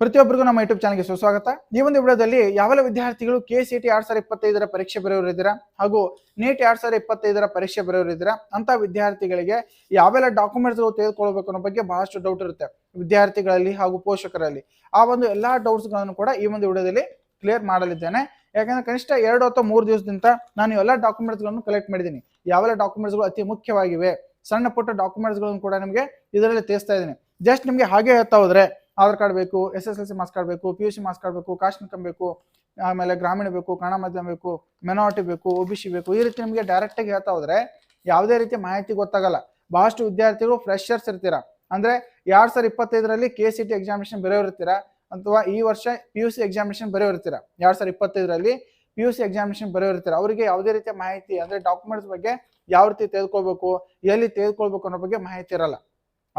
ಪ್ರತಿಯೊಬ್ಬರಿಗೂ ನಮ್ಮ ಯೂಟ್ಯೂಬ್ ಚಾನಲ್ಗೆ ಸುಸ್ವಾಗತ. ಈ ಒಂದು ವಿಡಿಯೋದಲ್ಲಿ ಯಾವೆಲ್ಲ ವಿದ್ಯಾರ್ಥಿಗಳು ಕೆ ಸಿ ಟಿ ಎರಡ್ ಸಾವಿರದ ಇಪ್ಪತ್ತೈದರ ಪರೀಕ್ಷೆ ಬರೆಯೋರಿದ್ದೀರಾ ಹಾಗೂ ನೀಟ್ ಎರಡ್ ಸಾವಿರದ ಇಪ್ಪತ್ತೈದರ ಪರೀಕ್ಷೆ ಬರೆಯೋರಿದ್ದೀರಾ ಅಂತ ವಿದ್ಯಾರ್ಥಿಗಳಿಗೆ ಯಾವೆಲ್ಲ ಡಾಕ್ಯುಮೆಂಟ್ಸ್ಗಳು ತೆಗೆದುಕೊಳ್ಬೇಕು ಅನ್ನೋ ಬಗ್ಗೆ ಬಹಳಷ್ಟು ಡೌಟ್ ಇರುತ್ತೆ. ವಿದ್ಯಾರ್ಥಿಗಳಲ್ಲಿ ಹಾಗೂ ಪೋಷಕರಲ್ಲಿ. ಆ ಒಂದು ಎಲ್ಲಾ ಡೌಟ್ಸ್ಗಳನ್ನು ಕೂಡ ಈ ಒಂದು ವಿಡಿಯೋದಲ್ಲಿ ಕ್ಲಿಯರ್ ಮಾಡಲಿದ್ದೇನೆ. ಯಾಕಂದ್ರೆ ಕನಿಷ್ಠ ಎರಡು ಅಥವಾ ಮೂರು ದಿವಸದಿಂದ ನಾನು ಎಲ್ಲ ಡಾಕ್ಯುಮೆಂಟ್ಸ್ಗಳನ್ನು ಕಲೆಕ್ಟ್ ಮಾಡಿದ್ದೀನಿ. ಯಾವೆಲ್ಲ ಡಾಕ್ಯುಮೆಂಟ್ಸ್ಗಳು ಅತಿ ಮುಖ್ಯವಾಗಿವೆ? ಸಣ್ಣ ಪುಟ್ಟ ಡಾಕ್ಯುಮೆಂಟ್ಸ್ಗಳನ್ನು ಕೂಡ ನಿಮಗೆ ಇದರಲ್ಲಿ ತಿಳಿಸ್ತಾ ಇದ್ದೀನಿ. ಜಸ್ಟ್ ನಿಮಗೆ ಹಾಗೆ ಹೇಳ್ತಾ ಹೋದ್ರೆ ಆಧಾರ್ ಕಾರ್ಡ್ ಬೇಕು, S S L C marks card ಬೇಕು, P U C marks card ಬೇಕು, ಕಾಸ್ಟ್ ಇನ್ಕಮ್ ಬೇಕು, ಆಮೇಲೆ ಗ್ರಾಮೀಣ ಬೇಕು, ಕನ್ನಡ ಮಾಧ್ಯಮ ಬೇಕು ಮೆನಾರಿಟಿ ಬೇಕು ಒ ಬಿ ಸಿ ಬೇಕು, ಈ ರೀತಿ ನಿಮಗೆ ಡೈರೆಕ್ಟ್ ಆಗಿ ಹೇಳ್ತಾ ಹೋದ್ರೆ ಯಾವುದೇ ರೀತಿ ಮಾಹಿತಿ ಗೊತ್ತಾಗಲ್ಲ. ಬಹಳಷ್ಟು ವಿದ್ಯಾರ್ಥಿಗಳು ಫ್ರೆಶರ್ಸ್ ಇರ್ತೀರಾ? ಅಂದ್ರೆ ಎರಡ್ ಸಾವಿರದ ಇಪ್ಪತ್ತೈದರಲ್ಲಿ ಕೆ ಸಿ ಟಿ ಎಕ್ಸಾಮಿನೇಷನ್ ಬರೆಯೋರ್ತೀರ ಅಥವಾ ಈ ವರ್ಷ ಪಿ ಯು ಸಿ ಎಕ್ಸಾಮಿನೇಷನ್ ಬರೆಯೋರ್ತೀರ ಎರಡ್ ಸಾವಿರದ ಇಪ್ಪತ್ತೈದರಲ್ಲಿ ಪಿ ಯು ಸಿ ಎಕ್ಸಾಮಿನೇಷನ್ ಬರೆಯೋರ್ತೀರ ಅವರಿಗೆ ಯಾವುದೇ ರೀತಿಯ ಮಾಹಿತಿ ಅಂದ್ರೆ ಡಾಕ್ಯುಮೆಂಟ್ಸ್ ಬಗ್ಗೆ ಯಾವ ರೀತಿ ತೆಗೆದುಕೊಳ್ಬೇಕು, ಎಲ್ಲಿ ತೆಗೆದುಕೊಳ್ಬೇಕು ಅನ್ನೋ ಬಗ್ಗೆ ಮಾಹಿತಿ ಇರಲ್ಲ.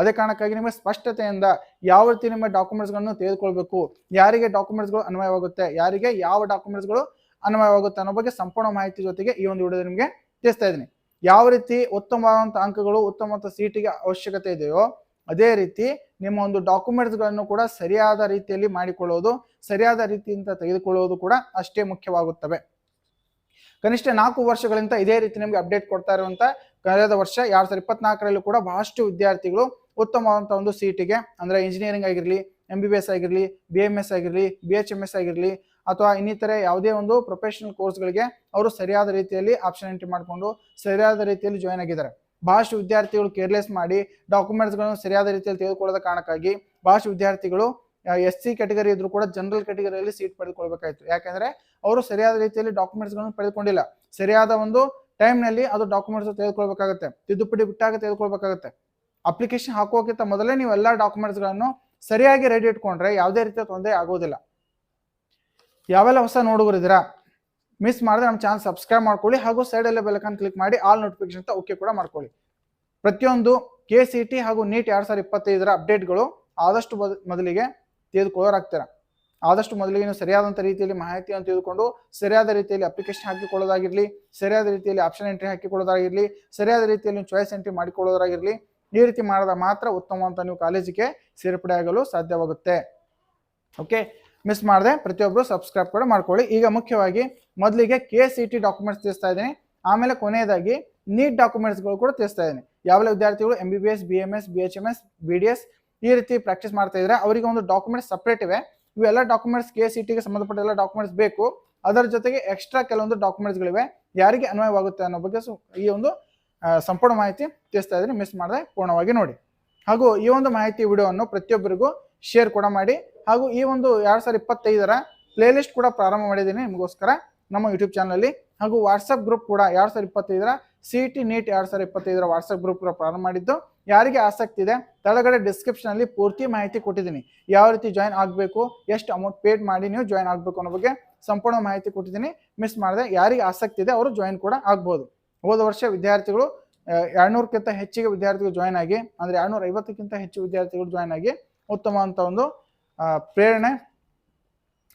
ಅದೇ ಕಾರಣಕ್ಕಾಗಿ ನಿಮಗೆ ಸ್ಪಷ್ಟತೆಯಿಂದ ಯಾವ ರೀತಿ ನಿಮ್ಮ ಡಾಕ್ಯುಮೆಂಟ್ಸ್ಗಳನ್ನು ತೆಗೆದುಕೊಳ್ಬೇಕು, ಯಾರಿಗೆ ಡಾಕ್ಯುಮೆಂಟ್ಸ್ಗಳು ಅನ್ವಯವಾಗುತ್ತೆ, ಯಾರಿಗೆ ಯಾವ ಡಾಕ್ಯುಮೆಂಟ್ಸ್ಗಳು ಅನ್ವಯವಾಗುತ್ತೆ ಅನ್ನೋ ಬಗ್ಗೆ ಸಂಪೂರ್ಣ ಮಾಹಿತಿ ಜೊತೆಗೆ ಈ ಒಂದು ವಿಡಿಯೋದಲ್ಲಿ ನಿಮಗೆ ತಿಳಿಸ್ತಾ ಇದ್ದೀನಿ. ಯಾವ ರೀತಿ ಉತ್ತಮವಾದಂಥ ಅಂಕಗಳು ಉತ್ತಮವಾದ ಸೀಟಿಗೆ ಅವಶ್ಯಕತೆ ಇದೆಯೋ, ಅದೇ ರೀತಿ ನಿಮ್ಮ ಒಂದು ಡಾಕ್ಯುಮೆಂಟ್ಸ್ಗಳನ್ನು ಕೂಡ ಸರಿಯಾದ ರೀತಿಯಲ್ಲಿ ಮಾಡಿಕೊಳ್ಳೋದು, ಸರಿಯಾದ ರೀತಿಯಿಂದ ತೆಗೆದುಕೊಳ್ಳುವುದು ಕೂಡ ಅಷ್ಟೇ ಮುಖ್ಯವಾಗುತ್ತವೆ. ಕನಿಷ್ಠ ನಾಲ್ಕು ವರ್ಷಗಳಿಂದ ಇದೇ ರೀತಿ ನಿಮಗೆ ಅಪ್ಡೇಟ್ ಕೊಡ್ತಾ ಇರುವಂತ ಕಳೆದ ವರ್ಷ, ಎರಡ್ ಸಾವಿರದ ಇಪ್ಪತ್ನಾಲ್ಕರಲ್ಲೂ ಕೂಡ ಬಹಳಷ್ಟು ವಿದ್ಯಾರ್ಥಿಗಳು ಉತ್ತಮವಾದಂಥ ಒಂದು ಸೀಟಿಗೆ ಅಂದರೆ ಇಂಜಿನಿಯರಿಂಗ್ ಆಗಿರಲಿ ಎಂ ಬಿ ಬಿ ಎಸ್ ಆಗಿರಲಿ ಬಿ ಎಂ ಎಸ್ ಆಗಿರಲಿ ಬಿ ಎಚ್ ಎಂ ಎಸ್ ಆಗಿರಲಿ, ಅಥವಾ ಇನ್ನಿತರ ಯಾವುದೇ ಒಂದು ಪ್ರೊಫೆಷನಲ್ ಕೋರ್ಸ್ಗಳಿಗೆ ಅವರು ಸರಿಯಾದ ರೀತಿಯಲ್ಲಿ ಆಪ್ಷನ್ ಎಂಟ್ರಿ ಮಾಡಿಕೊಂಡು ಸರಿಯಾದ ರೀತಿಯಲ್ಲಿ ಜಾಯ್ನ್ ಆಗಿದ್ದಾರೆ. ಭಾಷೆ ವಿದ್ಯಾರ್ಥಿಗಳು ಕೇರ್ಲೆಸ್ ಮಾಡಿ ಡಾಕ್ಯುಮೆಂಟ್ಸ್ಗಳನ್ನು ಸರಿಯಾದ ರೀತಿಯಲ್ಲಿ ತೆಗೆದುಕೊಳ್ಳೋದ ಕಾರಣಕ್ಕಾಗಿ ಭಾಷೆ ವಿದ್ಯಾರ್ಥಿಗಳು ಎಸ್ ಸಿ ಕ್ಯಾಟಗರಿ ಇದ್ರು ಕೂಡ ಜನರಲ್ ಕ್ಯಾಟಗರಿಯಲ್ಲಿ ಸೀಟ್ ಪಡೆದುಕೊಳ್ಬೇಕಾಯ್ತು. ಯಾಕಂದ್ರೆ ಅವರು ಸರಿಯಾದ ರೀತಿಯಲ್ಲಿ ಡಾಕ್ಯುಮೆಂಟ್ಸ್ಗಳನ್ನು ಪಡೆದುಕೊಂಡಿಲ್ಲ. ಸರಿಯಾದ ಒಂದು ಟೈಮ್ನಲ್ಲಿ ಅದು ಡಾಕ್ಯುಮೆಂಟ್ಸ್ ತೆಗೆದುಕೊಳ್ಬೇಕಾಗುತ್ತೆ. ತಿದ್ದುಪಡಿ ಬಿಟ್ಟಾಗ ತೆಗೆದುಕೊಳ್ಬೇಕಾಗುತ್ತೆ. ಅಪ್ಲಿಕೇಶನ್ ಹಾಕೋಕ್ಕಿಂತ ಮೊದಲೇ ನೀವು ಎಲ್ಲ ಡಾಕ್ಯುಮೆಂಟ್ಸ್ಗಳನ್ನು ಸರಿಯಾಗಿ ರೆಡಿ ಇಟ್ಕೊಂಡ್ರೆ ಯಾವುದೇ ರೀತಿಯ ತೊಂದರೆ ಆಗೋದಿಲ್ಲ. ಯಾವೆಲ್ಲ ಹೊಸ ನೋಡುಗರಿದ್ದೀರಾ ಮಿಸ್ ಮಾಡಿದ್ರೆ ನಮ್ಮ ಚಾನಲ್ ಸಬ್ಸ್ಕ್ರೈಬ್ ಮಾಡ್ಕೊಳ್ಳಿ ಹಾಗೂ ಸೈಡಲ್ಲೇ ಬೆಲಕನ್ ಕ್ಲಿಕ್ ಮಾಡಿ ಆಲ್ ನೋಟಿಫಿಕೇಶನ್ ಅಂತ ಓಕೆ ಕೂಡ ಮಾಡ್ಕೊಳ್ಳಿ. ಪ್ರತಿಯೊಂದು ಕೆ ಸಿ ಟಿ ಹಾಗೂ ನೀಟ್ ಎರಡು ಸಾವಿರದ ಇಪ್ಪತ್ತೈದರ ಅಪ್ಡೇಟ್ಗಳು ಆದಷ್ಟು ಮೊದ- ಮೊದಲಿಗೆ ತೆಗೆದುಕೊಳ್ಳೋರಾಗ್ತೀರ ಆದಷ್ಟು ಮೊದಲಿಗೆ ನೀವು ಸರಿಯಾದಂಥ ರೀತಿಯಲ್ಲಿ ಮಾಹಿತಿಯನ್ನು ತೆಗೆದುಕೊಂಡು ಸರಿಯಾದ ರೀತಿಯಲ್ಲಿ ಅಪ್ಲಿಕೇಶನ್ ಹಾಕಿಕೊಳ್ಳೋದಾಗಿರಲಿ, ಸರಿಯಾದ ರೀತಿಯಲ್ಲಿ ಆಪ್ಷನ್ ಎಂಟ್ರಿ ಹಾಕಿಕೊಳ್ಳೋದಾಗಿರಲಿ, ಸರಿಯಾದ ರೀತಿಯಲ್ಲಿ ಚಾಯ್ಸ್ ಎಂಟ್ರಿ ಮಾಡಿಕೊಳ್ಳೋದಾಗಿರಲಿ ಈ ರೀತಿ ಮಾಡಿದ ಮಾತ್ರ ಉತ್ತಮವಂತ ನೀವು ಕಾಲೇಜಿಗೆ ಸೇರ್ಪಡೆಯಾಗಲು ಸಾಧ್ಯವಾಗುತ್ತೆ. ಓಕೆ? ಮಿಸ್ ಮಾಡದೆ ಪ್ರತಿಯೊಬ್ಬರು ಸಬ್ಸ್ಕ್ರೈಬ್ ಕೂಡ ಮಾಡ್ಕೊಳ್ಳಿ. ಈಗ ಮುಖ್ಯವಾಗಿ ಮೊದಲಿಗೆ ಕೆ ಸಿ ಟಿ ಡಾಕ್ಯುಮೆಂಟ್ಸ್ ತಿಳಿಸ್ತಾ ಇದ್ದೀನಿ. ಆಮೇಲೆ ಕೊನೆಯದಾಗಿ ನೀಟ್ ಡಾಕ್ಯುಮೆಂಟ್ಸ್ಗಳು ಕೂಡ ತಿಳಿಸ್ತಾ ಇದ್ದೀನಿ. ಯಾವೆಲ್ಲ ವಿದ್ಯಾರ್ಥಿಗಳು M B B S B M S B H M S B D S ಈ ರೀತಿ ಪ್ರಾಕ್ಟೀಸ್ ಮಾಡ್ತಾ ಇದ್ರೆ ಅವರಿಗೆ ಒಂದು ಡಾಕ್ಯುಮೆಂಟ್ಸ್ ಸಪ್ರೇಟ್ ಇವೆ. ಇವೆಲ್ಲ ಡಾಕ್ಯುಮೆಂಟ್ಸ್ ಕೆ ಸಿ ಟಿಗೆ ಸಂಬಂಧಪಟ್ಟ ಎಲ್ಲ ಡಾಕ್ಯುಮೆಂಟ್ಸ್ ಬೇಕು. ಅದರ ಜೊತೆಗೆ ಎಕ್ಸ್ಟ್ರಾ ಕೆಲವೊಂದು ಡಾಕ್ಯುಮೆಂಟ್ಸ್ಗಳಿವೆ ಯಾರಿಗೆ ಅನ್ವಯವಾಗುತ್ತೆ ಅನ್ನೋ ಬಗ್ಗೆ ಈ ಒಂದು ಸಂಪೂರ್ಣ ಮಾಹಿತಿ ತಿಳಿಸ್ತಾ ಇದ್ದೀನಿ ಮಿಸ್ ಮಾಡದೆ ಪೂರ್ಣವಾಗಿ ನೋಡಿ. ಹಾಗೂ ಈ ಒಂದು ಮಾಹಿತಿ ವಿಡಿಯೋವನ್ನು ಪ್ರತಿಯೊಬ್ಬರಿಗೂ ಶೇರ್ ಕೂಡ ಮಾಡಿ, ಹಾಗೂ ಈ ಒಂದು ಎರಡು ಸಾವಿರದ ಇಪ್ಪತ್ತೈದರ ಪ್ಲೇಲಿಸ್ಟ್ ಕೂಡ ಪ್ರಾರಂಭ ಮಾಡಿದ್ದೀನಿ ನಿಮಗೋಸ್ಕರ, ನಮ್ಮ ಯೂಟ್ಯೂಬ್ ಚಾನಲಲ್ಲಿ ಹಾಗೂ ವಾಟ್ಸಪ್ ಗ್ರೂಪ್ ಕೂಡ ಎರಡು ಸಾವಿರದ ಇಪ್ಪತ್ತೈದರ ಸಿ ಟಿ ನೀಟ್ ಎರಡು ಸಾವಿರದ ಇಪ್ಪತ್ತೈದರ ವಾಟ್ಸಪ್ ಗ್ರೂಪ್ ಕೂಡ ಪ್ರಾರಂಭ ಮಾಡಿದ್ದು. ಯಾರಿಗೆ ಆಸಕ್ತಿ ಇದೆ ಕೆಳಗಡೆ ಡಿಸ್ಕ್ರಿಪ್ಷನಲ್ಲಿ ಪೂರ್ತಿ ಮಾಹಿತಿ ಕೊಟ್ಟಿದ್ದೀನಿ. ಯಾವ ರೀತಿ ಜಾಯಿನ್ ಆಗಬೇಕು, ಎಷ್ಟು ಅಮೌಂಟ್ ಪೇಡ್ ಮಾಡಿ ನೀವು ಜಾಯಿನ್ ಆಗಬೇಕು ಅನ್ನೋ ಬಗ್ಗೆ ಸಂಪೂರ್ಣ ಮಾಹಿತಿ ಕೊಟ್ಟಿದ್ದೀನಿ. ಮಿಸ್ ಮಾಡದೆ, ಯಾರಿಗೆ ಆಸಕ್ತಿ ಇದೆ, ಅವರು ಜಾಯಿನ್ ಕೂಡ ಆಗ್ಬೋದು. ಹೋದ ವರ್ಷ ವಿದ್ಯಾರ್ಥಿಗಳು ಎರಡ್ನೂರಕ್ಕಿಂತ ಹೆಚ್ಚಿಗೆ ವಿದ್ಯಾರ್ಥಿಗಳು ಜಾಯ್ನ್ ಆಗಿ, ಅಂದ್ರೆ ಎರಡ್ನೂರ ಐವತ್ತಕ್ಕಿಂತ ಹೆಚ್ಚು ವಿದ್ಯಾರ್ಥಿಗಳು ಜಾಯ್ನ್ ಆಗಿ ಉತ್ತಮವಾದಂಥ ಒಂದು ಪ್ರೇರಣೆ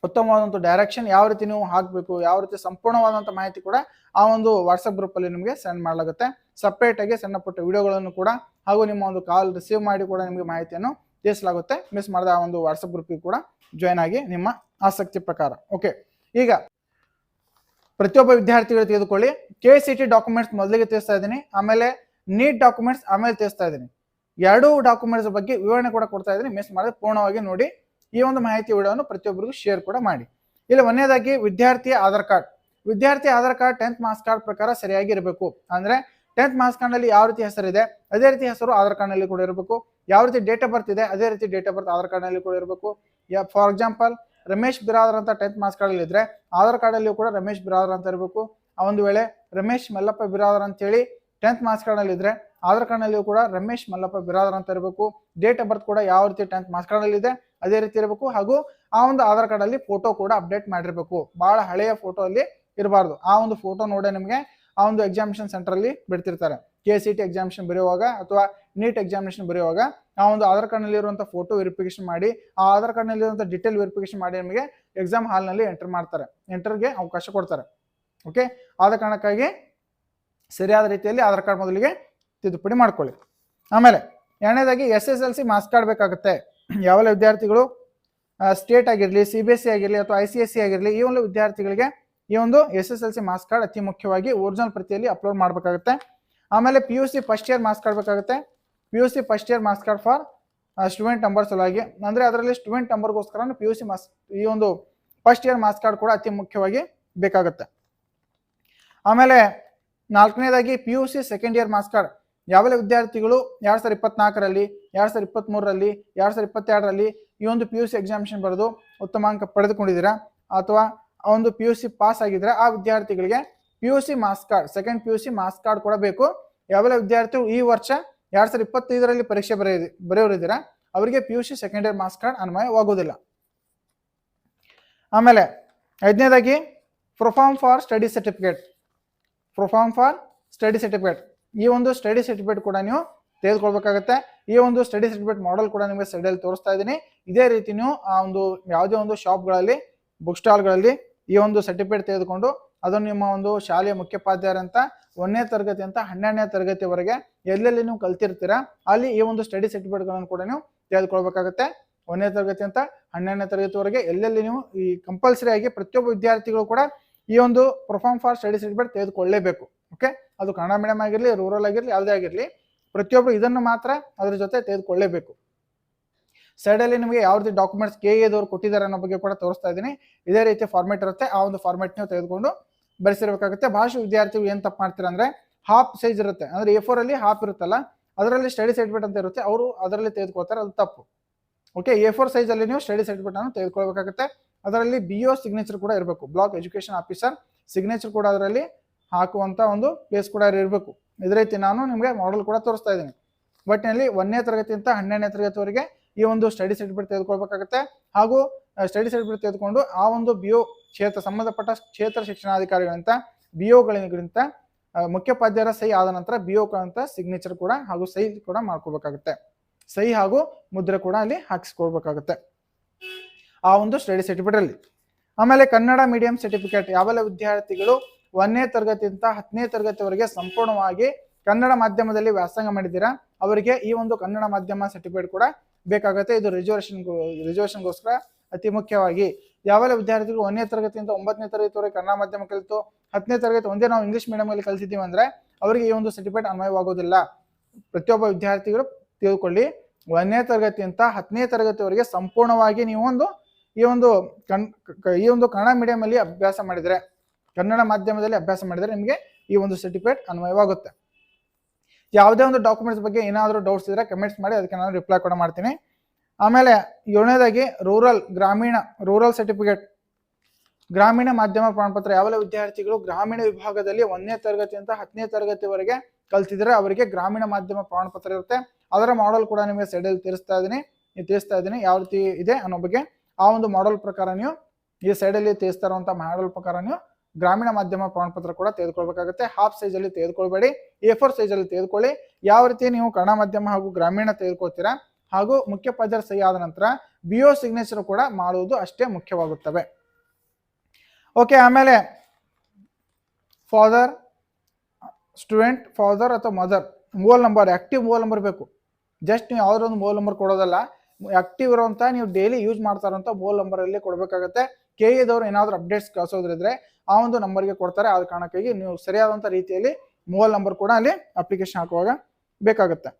ಉತ್ತಮವಾದಂಥ ಡೈರೆಕ್ಷನ್ ಯಾವ ರೀತಿ ನೀವು ಹಾಕಬೇಕು, ಯಾವ ರೀತಿ ಸಂಪೂರ್ಣವಾದಂಥ ಮಾಹಿತಿ ಕೂಡ ಆ ಒಂದು ವಾಟ್ಸಪ್ ಗ್ರೂಪಲ್ಲಿ ನಿಮಗೆ ಸೆಂಡ್ ಮಾಡಲಾಗುತ್ತೆ. ಸಪ್ರೇಟಾಗಿ ಸಣ್ಣ ಪುಟ್ಟ ವಿಡಿಯೋಗಳನ್ನು ಕೂಡ ಹಾಗೂ ನಿಮ್ಮ ಒಂದು ಕಾಲ್ ರಿಸೀವ್ ಮಾಡಿ ಕೂಡ ನಿಮಗೆ ಮಾಹಿತಿಯನ್ನು ತಿಳಿಸಲಾಗುತ್ತೆ. ಮಿಸ್ ಮಾಡಿದ ಆ ಒಂದು ವಾಟ್ಸಪ್ ಗ್ರೂಪಿಗೆ ಕೂಡ ಜಾಯ್ನ್ ಆಗಿ ನಿಮ್ಮ ಆಸಕ್ತಿ ಪ್ರಕಾರ. ಓಕೆ ಈಗ ಪ್ರತಿಯೊಬ್ಬ ವಿದ್ಯಾರ್ಥಿಗಳು ತೆಗೆದುಕೊಳ್ಳಿ. ಕೆ ಸಿ ಟಿ ಡಾಕ್ಯುಮೆಂಟ್ಸ್ ಮೊದಲಿಗೆ ತಿಳಿಸ್ತಾ ಇದ್ದೀನಿ. ಆಮೇಲೆ ನೀಟ್ ಡಾಕ್ಯುಮೆಂಟ್ಸ್ ಆಮೇಲೆ ತಿಳಿಸ್ತಾ ಇದ್ದೀನಿ. ಎರಡೂ ಡಾಕ್ಯುಮೆಂಟ್ಸ್ ಬಗ್ಗೆ ವಿವರಣೆ ಕೂಡ ಕೊಡ್ತಾ ಇದ್ದೀನಿ. ಮಿಸ್ ಮಾಡದೆ ಪೂರ್ಣವಾಗಿ ನೋಡಿ. ಈ ಒಂದು ಮಾಹಿತಿ ವಿಡಿಯೋವನ್ನು ಪ್ರತಿಯೊಬ್ಬರಿಗೂ ಶೇರ್ ಕೂಡ ಮಾಡಿ. ಇಲ್ಲಿ ಒಂದನೇದಾಗಿ ವಿದ್ಯಾರ್ಥಿಯ ಆಧಾರ್ ಕಾರ್ಡ್ ವಿದ್ಯಾರ್ಥಿ Aadhaar card tenth marks card ಪ್ರಕಾರ ಸರಿಯಾಗಿ ಇರಬೇಕು. ಅಂದ್ರೆ ಟೆಂತ್ ಮಾರ್ಕ್ಸ್ ಕಾರ್ಡ್ನಲ್ಲಿ ಯಾವ ರೀತಿ ಹೆಸರಿದೆ? ಅದೇ ರೀತಿ ಹೆಸರು ಆಧಾರ್ ಕಾರ್ಡ್ನಲ್ಲಿ ಕೂಡ ಇರಬೇಕು. ಯಾವ ರೀತಿ ಡೇಟ್ ಆಫ್ ಬರ್ತ್ ಇದೆ? ಅದೇ ರೀತಿ ಡೇಟ್ ಆಫ್ ಬರ್ತ್ ಆಧಾರ್ ಕಾರ್ಡ್ನಲ್ಲಿ ಕೂಡ ಇರಬೇಕು. ಫಾರ್ ಎಕ್ಸಾಂಪಲ್ ರಮೇಶ್ ಬಿರಾದರ್ ಅಂತ ಟೆಂತ್ ಮಾರ್ಕ್ಸ್ ಕಾರ್ಡ್ ಅಲ್ಲಿ ಇದ್ರೆ ಆಧಾರ್ ಕಾರ್ಡ್ ಅಲ್ಲಿ ಕೂಡ ರಮೇಶ್ ಬಿರಾದರ್ ಅಂತ ಇರಬೇಕು. ಆ ಒಂದು ವೇಳೆ ರಮೇಶ್ ಮಲ್ಲಪ್ಪ ಬಿರಾದರ್ ಅಂತ ಹೇಳಿ ಟೆಂತ್ ಮಾರ್ಕ್ಸ್ ಕಾರ್ಡ್ ಅಲ್ಲಿ ಇದ್ರೆ ಆಧಾರ್ ಕಾರ್ಡ್ನಲ್ಲಿ ಕೂಡ ರಮೇಶ್ ಮಲ್ಲಪ್ಪ ಬಿರಾದರ್ ಅಂತ ಇರಬೇಕು. ಡೇಟ್ ಆಫ್ ಬರ್ತ್ ಕೂಡ ಯಾವ ರೀತಿ ಟೆಂತ್ ಮಾರ್ಕ್ಸ್ ಕಾರ್ಡ್ ಅಲ್ಲಿ ಇದೆ ಅದೇ ರೀತಿ ಇರಬೇಕು. ಹಾಗೂ ಆ ಒಂದು ಆಧಾರ್ ಕಾರ್ಡ್ ಅಲ್ಲಿ ಫೋಟೋ ಕೂಡ ಅಪ್ಡೇಟ್ ಮಾಡಿರಬೇಕು. ಬಹಳ ಹಳೆಯ ಫೋಟೋ ಅಲ್ಲಿ ಇರಬಾರ್ದು. ಆ ಒಂದು ಫೋಟೋ ನೋಡೇ ನಿಮಗೆ ಆ ಒಂದು ಎಕ್ಸಾಮಿನೇಷನ್ ಸೆಂಟರ್ ಅಲ್ಲಿ ಬಿಡ್ತಿರ್ತಾರೆ. ಕೆ ಸಿ ಟಿ ಎಕ್ಸಾಮಿನೇಷನ್ ಬರೆಯುವಾಗ ಅಥವಾ ನೀಟ್ ಎಕ್ಸಾಮಿನೇಷನ್ ಬರೆಯುವಾಗ ಆ ಒಂದು ಆಧಾರ್ ಕಾರ್ಡ್ನಲ್ಲಿರುವಂಥ ಫೋಟೋ ವೆರಿಫಿಕೇಶನ್ ಮಾಡಿ, ಆ ಆಧಾರ್ ಕಾರ್ಡ್ನಲ್ಲಿರುವಂಥ ಡಿಟೇಲ್ ವೆರಿಫಿಕೇಶನ್ ಮಾಡಿ ನಿಮಗೆ ಎಕ್ಸಾಮ್ ಹಾಲ್ನಲ್ಲಿ ಎಂಟರ್ ಮಾಡ್ತಾರೆ. ಎಂಟರ್ಗೆ ಅವಕಾಶ ಕೊಡ್ತಾರೆ. ಓಕೆ ಆದ ಕಾರಣಕ್ಕಾಗಿ ಸರಿಯಾದ ರೀತಿಯಲ್ಲಿ ಆಧಾರ್ ಕಾರ್ಡ್ ಮೊದಲಿಗೆ ತಿದ್ದುಪಡಿ ಮಾಡ್ಕೊಳ್ಳಿ. ಆಮೇಲೆ ಎರಡನೇದಾಗಿ S S L C marks card ಬೇಕಾಗುತ್ತೆ. ಯಾವೆಲ್ಲ ವಿದ್ಯಾರ್ಥಿಗಳು ಸ್ಟೇಟ್ ಆಗಿರಲಿ ಸಿ ಬಿ ಎಸ್ ಸಿ ಆಗಿರಲಿ ಅಥವಾ ಐ ಸಿ ಎಸ್ ಸಿ ಆಗಿರಲಿ, ಈ ಒಂದು ವಿದ್ಯಾರ್ಥಿಗಳಿಗೆ ಈ ಒಂದು S S L C marks card ಅತಿ ಮುಖ್ಯವಾಗಿ ಒರಿಜಿನಲ್ ಪ್ರತಿಯಲ್ಲಿ ಅಪ್ಲೋಡ್ ಮಾಡಬೇಕಾಗುತ್ತೆ. ಆಮೇಲೆ P U C first year marks card ಬೇಕಾಗುತ್ತೆ P U C first year marks card for student number ಸಲುವಾಗಿ. ಅಂದರೆ ಅದರಲ್ಲಿ ಸ್ಟೂಡೆಂಟ್ ನಂಬರ್ಗೋಸ್ಕರ ಪಿ ಯು ಸಿ ಮಾರ್ಕ್ಸ್ ಈ ಒಂದು ಫಸ್ಟ್ ಇಯರ್ ಮಾರ್ಕ್ಸ್ ಕಾರ್ಡ್ ಕೂಡ ಅತಿ ಮುಖ್ಯವಾಗಿ ಬೇಕಾಗುತ್ತೆ. ಆಮೇಲೆ ನಾಲ್ಕನೇದಾಗಿ P U C second year marks card ಯಾವೆಲ್ಲ ವಿದ್ಯಾರ್ಥಿಗಳು ಎರಡು ಸಾವಿರದ ಇಪ್ಪತ್ನಾಲ್ಕರಲ್ಲಿ, ಎರಡು ಸಾವಿರದ ಇಪ್ಪತ್ತ್ಮೂರರಲ್ಲಿ ಎರಡು ಸಾವಿರದ ಇಪ್ಪತ್ತೆರಡರಲ್ಲಿ ಈ ಒಂದು ಪಿ ಯು ಸಿ ಎಕ್ಸಾಮಿಷನ್ ಬರೆದು ಉತ್ತಮ ಅಂಕ ಪಡೆದುಕೊಂಡಿದ್ದೀರಾ? ಅಥವಾ ಆ ಒಂದು ಪಿ ಯು ಸಿ ಪಾಸ್ ಆಗಿದ್ರೆ ಆ ವಿದ್ಯಾರ್ಥಿಗಳಿಗೆ P U C marks card second P U C marks card ಕೊಡಬೇಕು. ಯಾವೆಲ್ಲ ವಿದ್ಯಾರ್ಥಿಗಳು ಈ ವರ್ಷ ಎರಡ್ ಸಾವಿರದ ಇಪ್ಪತ್ತೈದರಲ್ಲಿ ಪರೀಕ್ಷೆ ಬರೆಯ ಬರೆಯೋರಿದ್ದೀರಾ, ಅವರಿಗೆ P U C second year marks card ಅನ್ವಯವಾಗುವುದಿಲ್ಲ. ಆಮೇಲೆ ಐದನೇದಾಗಿ proforma for study certificate proforma for study certificate ಈ ಒಂದು ಸ್ಟಡಿ ಸರ್ಟಿಫಿಕೇಟ್ ಕೂಡ ನೀವು ತೆಗೆದುಕೊಳ್ಬೇಕಾಗತ್ತೆ. ಈ ಒಂದು ಸ್ಟಡಿ ಸರ್ಟಿಫಿಕೇಟ್ ಮಾಡೆಲ್ ಕೂಡ ನಿಮಗೆ ಸ್ಟಡಿಯಲ್ಲಿ ತೋರಿಸ್ತಾ ಇದ್ದೀನಿ. ಇದೇ ರೀತಿ ನೀವು ಆ ಒಂದು ಯಾವುದೇ ಒಂದು ಶಾಪ್ಗಳಲ್ಲಿ ಬುಕ್ ಸ್ಟಾಲ್ಗಳಲ್ಲಿ ಈ ಒಂದು ಸರ್ಟಿಫಿಕೇಟ್ ತೆಗೆದುಕೊಂಡು ಅದನ್ನು ನಿಮ್ಮ ಒಂದು ಶಾಲೆಯ ಮುಖ್ಯೋಪಾಧ್ಯಾಯರಂತ ಒಂದನೇ ತರಗತಿ ಅಂತ ಹನ್ನೆರಡನೇ ತರಗತಿವರೆಗೆ ಎಲ್ಲೆಲ್ಲಿ ನೀವು ಕಲ್ತಿರ್ತೀರಾ, ಅಲ್ಲಿ ಈ ಒಂದು ಸ್ಟಡಿ ಸರ್ಟಿಫಿಕೇಟ್ಗಳನ್ನು ಕೂಡ ನೀವು ತೆಗೆದುಕೊಳ್ಬೇಕಾಗತ್ತೆ. ಒಂದನೇ ತರಗತಿ ಅಂತ ಹನ್ನೆರಡನೇ ತರಗತಿವರೆಗೆ ಎಲ್ಲೆಲ್ಲಿ ನೀವು ಈ ಕಂಪಲ್ಸರಿ ಆಗಿ ಪ್ರತಿಯೊಬ್ಬ ವಿದ್ಯಾರ್ಥಿಗಳು ಕೂಡ ಈ ಒಂದು ಪ್ರೊಫಾರ್ಮ್ ಫಾರ್ ಸ್ಟಡಿ ಸರ್ಟಿಫಿಕೇಟ್ ತೆಗೆದುಕೊಳ್ಳೇಬೇಕು. ಓಕೆ ಅದು ಕನ್ನಡ ಮೀಡಿಯಂ ಆಗಿರಲಿ ರೂರಲ್ ಆಗಿರಲಿ ಯಾವುದೇ ಆಗಿರಲಿ ಪ್ರತಿಯೊಬ್ಬರು ಇದನ್ನು ಮಾತ್ರ ಅದ್ರ ಜೊತೆ ತೆಗೆದುಕೊಳ್ಳೇಬೇಕು. ಸೈಡಲ್ಲಿ ನಿಮಗೆ ಯಾವ ರೀತಿ ಡಾಕ್ಯುಮೆಂಟ್ಸ್ ಕೆ ಎದವ್ರು ಕೊಟ್ಟಿದ್ದಾರೆ ಅನ್ನೋ ಬಗ್ಗೆ ಕೂಡ ತೋರಿಸ್ತಾ ಇದ್ದೀನಿ. ಇದೇ ರೀತಿ ಫಾರ್ಮೆಟ್ ಇರುತ್ತೆ. ಆ ಒಂದು ಫಾರ್ಮೆಟ್ ನೀವು ತೆಗೆದುಕೊಂಡು ಬರೆಸಿರ್ಬೇಕಾಗುತ್ತೆ ಭಾಷೆ ವಿದ್ಯಾರ್ಥಿಗಳು ಏನು ತಪ್ಪು ಮಾಡ್ತೀರಾ ಅಂದ್ರೆ ಹಾಫ್ ಸೈಜ್ ಇರುತ್ತೆ. ಅಂದ್ರೆ ಎ ಫೋರ್ ಅಲ್ಲಿ ಹಾಫ್ ಇರುತ್ತಲ್ಲ, ಅದರಲ್ಲಿ ಸ್ಟಡಿ ಸೆಟ್ಬಿಟ್ ಅಂತ ಇರುತ್ತೆ. ಅವರು ಅದರಲ್ಲಿ ತೆಗೆದುಕೊಳ್ತಾರೆ, ಅದು ತಪ್ಪು. ಓಕೆ ಎ ಫೋರ್ ಸೈಜ್ ಅಲ್ಲಿ ನೀವು ಸ್ಟಡಿ ಸರ್ಟಿಫಿಕೇಟ್ ಅನ್ನು ತೆಗೆದುಕೊಳ್ಬೇಕಾಗುತ್ತೆ. ಅದರಲ್ಲಿ ಬಿ ಒ ಸಿಗ್ನೇಚರ್ ಕೂಡ ಇರಬೇಕು. ಬ್ಲಾಕ್ ಎಜುಕೇಶನ್ ಆಫೀಸರ್ ಸಿಗ್ನೇಚರ್ ಕೂಡ ಅದರಲ್ಲಿ ಹಾಕುವಂತ ಒಂದು ಪ್ಲೇಸ್ ಕೂಡ ಇರಬೇಕು. ಇದೇ ರೀತಿ ನಾನು ನಿಮಗೆ ಮಾಡಲ್ ಕೂಡ ತೋರಿಸ್ತಾ ಇದ್ದೀನಿ. ಒಟ್ಟಿನಲ್ಲಿ ಒಂದನೇ ತರಗತಿಯಿಂದ ಹನ್ನೆರಡನೇ ತರಗತಿವರೆಗೆ ಈ ಒಂದು ಸ್ಟಡಿ ಸೆಟ್ಬಿಟ್ ತೆಗೆದುಕೊಳ್ಬೇಕಾಗುತ್ತೆ. ಹಾಗೂ ಸ್ಟಡಿ ಸರ್ಟಿಫಿಕೇಟ್ ತೆಗೆದುಕೊಂಡು ಆ ಒಂದು ಬಿ ಒ ಕ್ಷೇತ್ರ ಸಂಬಂಧಪಟ್ಟ ಕ್ಷೇತ್ರ ಶಿಕ್ಷಣಾಧಿಕಾರಿಗಳಿಂದ ಬಿ ಒಗಳಿಗಿಂತ ಮುಖ್ಯೋಪಾಧ್ಯಾಯರ ಸಹಿ ಆದ ನಂತರ ಬಿ ಅಂತ ಸಿಗ್ನೇಚರ್ ಕೂಡ ಹಾಗೂ ಸಹಿ ಕೂಡ ಮಾಡ್ಕೋಬೇಕಾಗುತ್ತೆ. ಸಹಿ ಹಾಗೂ ಮುದ್ರೆ ಕೂಡ ಅಲ್ಲಿ ಹಾಕಿಸ್ಕೊಳ್ಬೇಕಾಗುತ್ತೆ. ಆ ಒಂದು ಸ್ಟಡಿ ಸರ್ಟಿಫಿಕೇಟ್ ಅಲ್ಲಿ ಆಮೇಲೆ ಕನ್ನಡ ಮೀಡಿಯಂ ಸರ್ಟಿಫಿಕೇಟ್ ಯಾವೆಲ್ಲ ವಿದ್ಯಾರ್ಥಿಗಳು ಒಂದನೇ ತರಗತಿಯಿಂದ ಹತ್ತನೇ ತರಗತಿವರೆಗೆ ಸಂಪೂರ್ಣವಾಗಿ ಕನ್ನಡ ಮಾಧ್ಯಮದಲ್ಲಿ ವ್ಯಾಸಂಗ ಮಾಡಿದ್ದೀರಾ? ಅವರಿಗೆ ಈ ಒಂದು ಕನ್ನಡ ಮಾಧ್ಯಮ ಸರ್ಟಿಫಿಕೇಟ್ ಕೂಡ ಬೇಕಾಗುತ್ತೆ. ಇದು ರಿಸರ್ವೇಷನ್ ರಿಸರ್ವೇಷನ್ಗೋಸ್ಕರ ಅತಿ ಮುಖ್ಯವಾಗಿ ಯಾವೆಲ್ಲ ವಿದ್ಯಾರ್ಥಿಗಳು ಒಂದನೇ ತರಗತಿಯಿಂದ ಒಂಬತ್ತನೇ ತರಗತಿವರೆಗೆ ಕನ್ನಡ ಮಾಧ್ಯಮ ಕಲಿತು ಹತ್ತನೇ ತರಗತಿ ಒಂದೇ ನಾವು ಇಂಗ್ಲಿಷ್ ಮೀಡಿಯಮಲ್ಲಿ ಕಲಿಸಿದ್ದೀವಿ ಅಂದ್ರೆ ಅವರಿಗೆ ಈ ಒಂದು ಸರ್ಟಿಫಿಕೇಟ್ ಅನ್ವಯವಾಗೋದಿಲ್ಲ ಪ್ರತಿಯೊಬ್ಬ ವಿದ್ಯಾರ್ಥಿಗಳು ತಿಳ್ಕೊಳ್ಳಿ, ಒಂದನೇ ತರಗತಿಯಿಂದ ಹತ್ತನೇ ತರಗತಿವರೆಗೆ ಸಂಪೂರ್ಣವಾಗಿ ನೀವು ಒಂದು ಈ ಒಂದು ಕನ್ ಈ ಒಂದು ಕನ್ನಡ ಮೀಡಿಯಂ ಅಲ್ಲಿ ಅಭ್ಯಾಸ ಮಾಡಿದರೆ, ಕನ್ನಡ ಮಾಧ್ಯಮದಲ್ಲಿ ಅಭ್ಯಾಸ ಮಾಡಿದರೆ ನಿಮಗೆ ಈ ಒಂದು ಸರ್ಟಿಫಿಕೇಟ್ ಅನ್ವಯವಾಗುತ್ತೆ. ಯಾವುದೇ ಒಂದು ಡಾಕ್ಯುಮೆಂಟ್ಸ್ ಬಗ್ಗೆ ಏನಾದರೂ ಡೌಟ್ಸ್ ಇದ್ರೆ ಕಮೆಂಟ್ಸ್ ಮಾಡಿ, ಅದಕ್ಕೆ ನಾನು ರಿಪ್ಲೈ ಕೂಡ ಮಾಡ್ತೀನಿ. ಆಮೇಲೆ ಏಳನೇದಾಗಿ ರೂರಲ್ ಗ್ರಾಮೀಣ ರೂರಲ್ ಸರ್ಟಿಫಿಕೇಟ್ ಗ್ರಾಮೀಣ ಮಾಧ್ಯಮ ಪ್ರಮಾಣಪತ್ರ ಯಾವೆಲ್ಲ ವಿದ್ಯಾರ್ಥಿಗಳು ಗ್ರಾಮೀಣ ವಿಭಾಗದಲ್ಲಿ ಒಂದನೇ ತರಗತಿಯಿಂದ ಹತ್ತನೇ ತರಗತಿವರೆಗೆ ಕಲ್ತಿದ್ರೆ ಅವರಿಗೆ ಗ್ರಾಮೀಣ ಮಾಧ್ಯಮ ಪ್ರಮಾಣಪತ್ರ ಇರುತ್ತೆ. ಅದರ ಮಾಡೆಲ್ ಕೂಡ ನಿಮಗೆ ಸೈಡಲ್ಲಿ ತಿಳಿಸ್ತಾ ಇದ್ದೀನಿ ತಿಳಿಸ್ತಾ ಇದ್ದೀನಿ ಯಾವ ರೀತಿ ಇದೆ ಅನ್ನೋ ಬಗ್ಗೆ. ಆ ಒಂದು ಮಾಡೆಲ್ ಪ್ರಕಾರ ನೀವು ಈ ಸೈಡಲ್ಲಿ ತಿಳಿಸ್ತಾ ಇರುವಂಥ ಮಾಡೆಲ್ ಪ್ರಕಾರ ನೀವು ಗ್ರಾಮೀಣ ಮಾಧ್ಯಮ ಪ್ರಮಾಣಪತ್ರ ಕೂಡ ತೆಗೆದುಕೊಳ್ಬೇಕಾಗುತ್ತೆ. ಹಾಫ್ ಸೈಜ್ ಅಲ್ಲಿ ತೆಗೆದುಕೊಳ್ಬೇಡಿ ಎ ಫೋರ್ ಅಲ್ಲಿ ತೆಗೆದುಕೊಳ್ಳಿ. ಯಾವ ರೀತಿ ನೀವು ಕನ್ನಡ ಮಾಧ್ಯಮ ಹಾಗೂ ಗ್ರಾಮೀಣ ತೆಗೆದುಕೊಳ್ತೀರಾ ಹಾಗೂ ಮುಖ್ಯ ಪದರ ಸಹಿ ಆದ ನಂತರ ಬಿ ಒ ಸಿಗ್ನೇಚರ್ ಕೂಡ ಮಾಡುವುದು ಅಷ್ಟೇ ಮುಖ್ಯವಾಗುತ್ತವೆ. ಓಕೆ ಆಮೇಲೆ ಫಾದರ್ ಸ್ಟೂಡೆಂಟ್ ಫಾದರ್ ಅಥವಾ mother mobile number active mobile number ಬೇಕು. ಜಸ್ಟ್ ನೀವು ಯಾವುದೋ ಒಂದು ಮೊಬೈಲ್ ನಂಬರ್ ಕೊಡೋದಲ್ಲ ಆಕ್ಟಿವ್ ಇರುವಂಥ ನೀವು ಡೈಲಿ ಯೂಸ್ ಮಾಡ್ತಾ ಇರೋಂಥ ಮೊಬೈಲ್ ನಂಬರಲ್ಲಿ ಕೊಡಬೇಕಾಗುತ್ತೆ. ಕೆ ಇದವರು ಏನಾದರೂ ಅಪ್ಡೇಟ್ಸ್ ಕಳಿಸೋದ್ರಿದ್ರೆ ಆ ಒಂದು ನಂಬರ್ಗೆ ಕೊಡ್ತಾರೆ. ಆದ ಕಾರಣಕ್ಕಾಗಿ ನೀವು ಸರಿಯಾದಂಥ ರೀತಿಯಲ್ಲಿ ಮೊಬೈಲ್ ನಂಬರ್ ಕೂಡ ಅಲ್ಲಿ ಅಪ್ಲಿಕೇಶನ್ ಹಾಕುವಾಗ ಬೇಕಾಗುತ್ತೆ.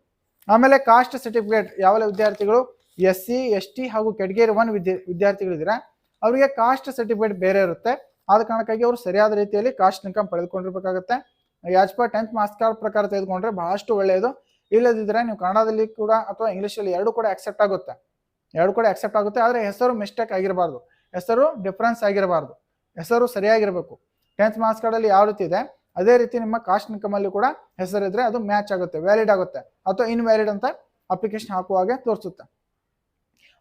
ಆಮೇಲೆ ಕಾಸ್ಟ್ ಸರ್ಟಿಫಿಕೇಟ್ ಯಾವೆಲ್ಲ ವಿದ್ಯಾರ್ಥಿಗಳು? ಎಸ್ ಸಿ ಎಸ್ ಟಿ ಹಾಗೂ ಕೆಟಗರಿ ಒನ್ ವಿದ್ಯಾ ವಿದ್ಯಾರ್ಥಿಗಳಿದ್ದೀರಾ? ಅವರಿಗೆ ಕಾಸ್ಟ್ ಸರ್ಟಿಫಿಕೇಟ್ ಬೇರೆ ಇರುತ್ತೆ. ಆದ ಕಾರಣಕ್ಕಾಗಿ ಅವರು ಸರಿಯಾದ ರೀತಿಯಲ್ಲಿ caste income ಪಡೆದುಕೊಂಡಿರ್ಬೇಕಾಗುತ್ತೆ. As per tenth marks card ಪ್ರಕಾರ ತೆಗೆದುಕೊಂಡ್ರೆ ಬಹಳಷ್ಟು ಒಳ್ಳೆಯದು. ಇಲ್ಲದಿದ್ದರೆ ನೀವು ಕನ್ನಡದಲ್ಲಿ ಕೂಡ ಅಥವಾ ಇಂಗ್ಲೀಷಲ್ಲಿ ಎರಡು ಕೂಡ ಆಕ್ಸೆಪ್ಟ್ ಆಗುತ್ತೆ. ಎರಡು ಕೂಡ ಆಕ್ಸೆಪ್ಟ್ ಆಗುತ್ತೆ. ಆದರೆ ಹೆಸರು ಮಿಸ್ಟೇಕ್ ಆಗಿರಬಾರ್ದು. ಹೆಸರು ಡಿಫ್ರೆನ್ಸ್ ಆಗಿರಬಾರ್ದು. ಹೆಸರು ಸರಿಯಾಗಿರಬೇಕು. ಟೆಂತ್ ಮಾರ್ಕ್ಸ್ ಕಾರ್ಡಲ್ಲಿ ಯಾವ ರೀತಿ ಇದೆ? ಅದೇ ರೀತಿ ನಿಮ್ಮ ಕಾಸ್ಟ್ ಇನ್ಕಮಲ್ಲಿ ಕೂಡ ಹೆಸರಿದ್ರೆ ಅದು ಮ್ಯಾಚ್ ಆಗುತ್ತೆ ವ್ಯಾಲಿಡ್ ಆಗುತ್ತೆ ಅಥವಾ ಇನ್ವ್ಯಾಲಿಡ್ ಅಂತ ಅಪ್ಲಿಕೇಶನ್ ಹಾಕುವಾಗೆ ತೋರಿಸುತ್ತೆ.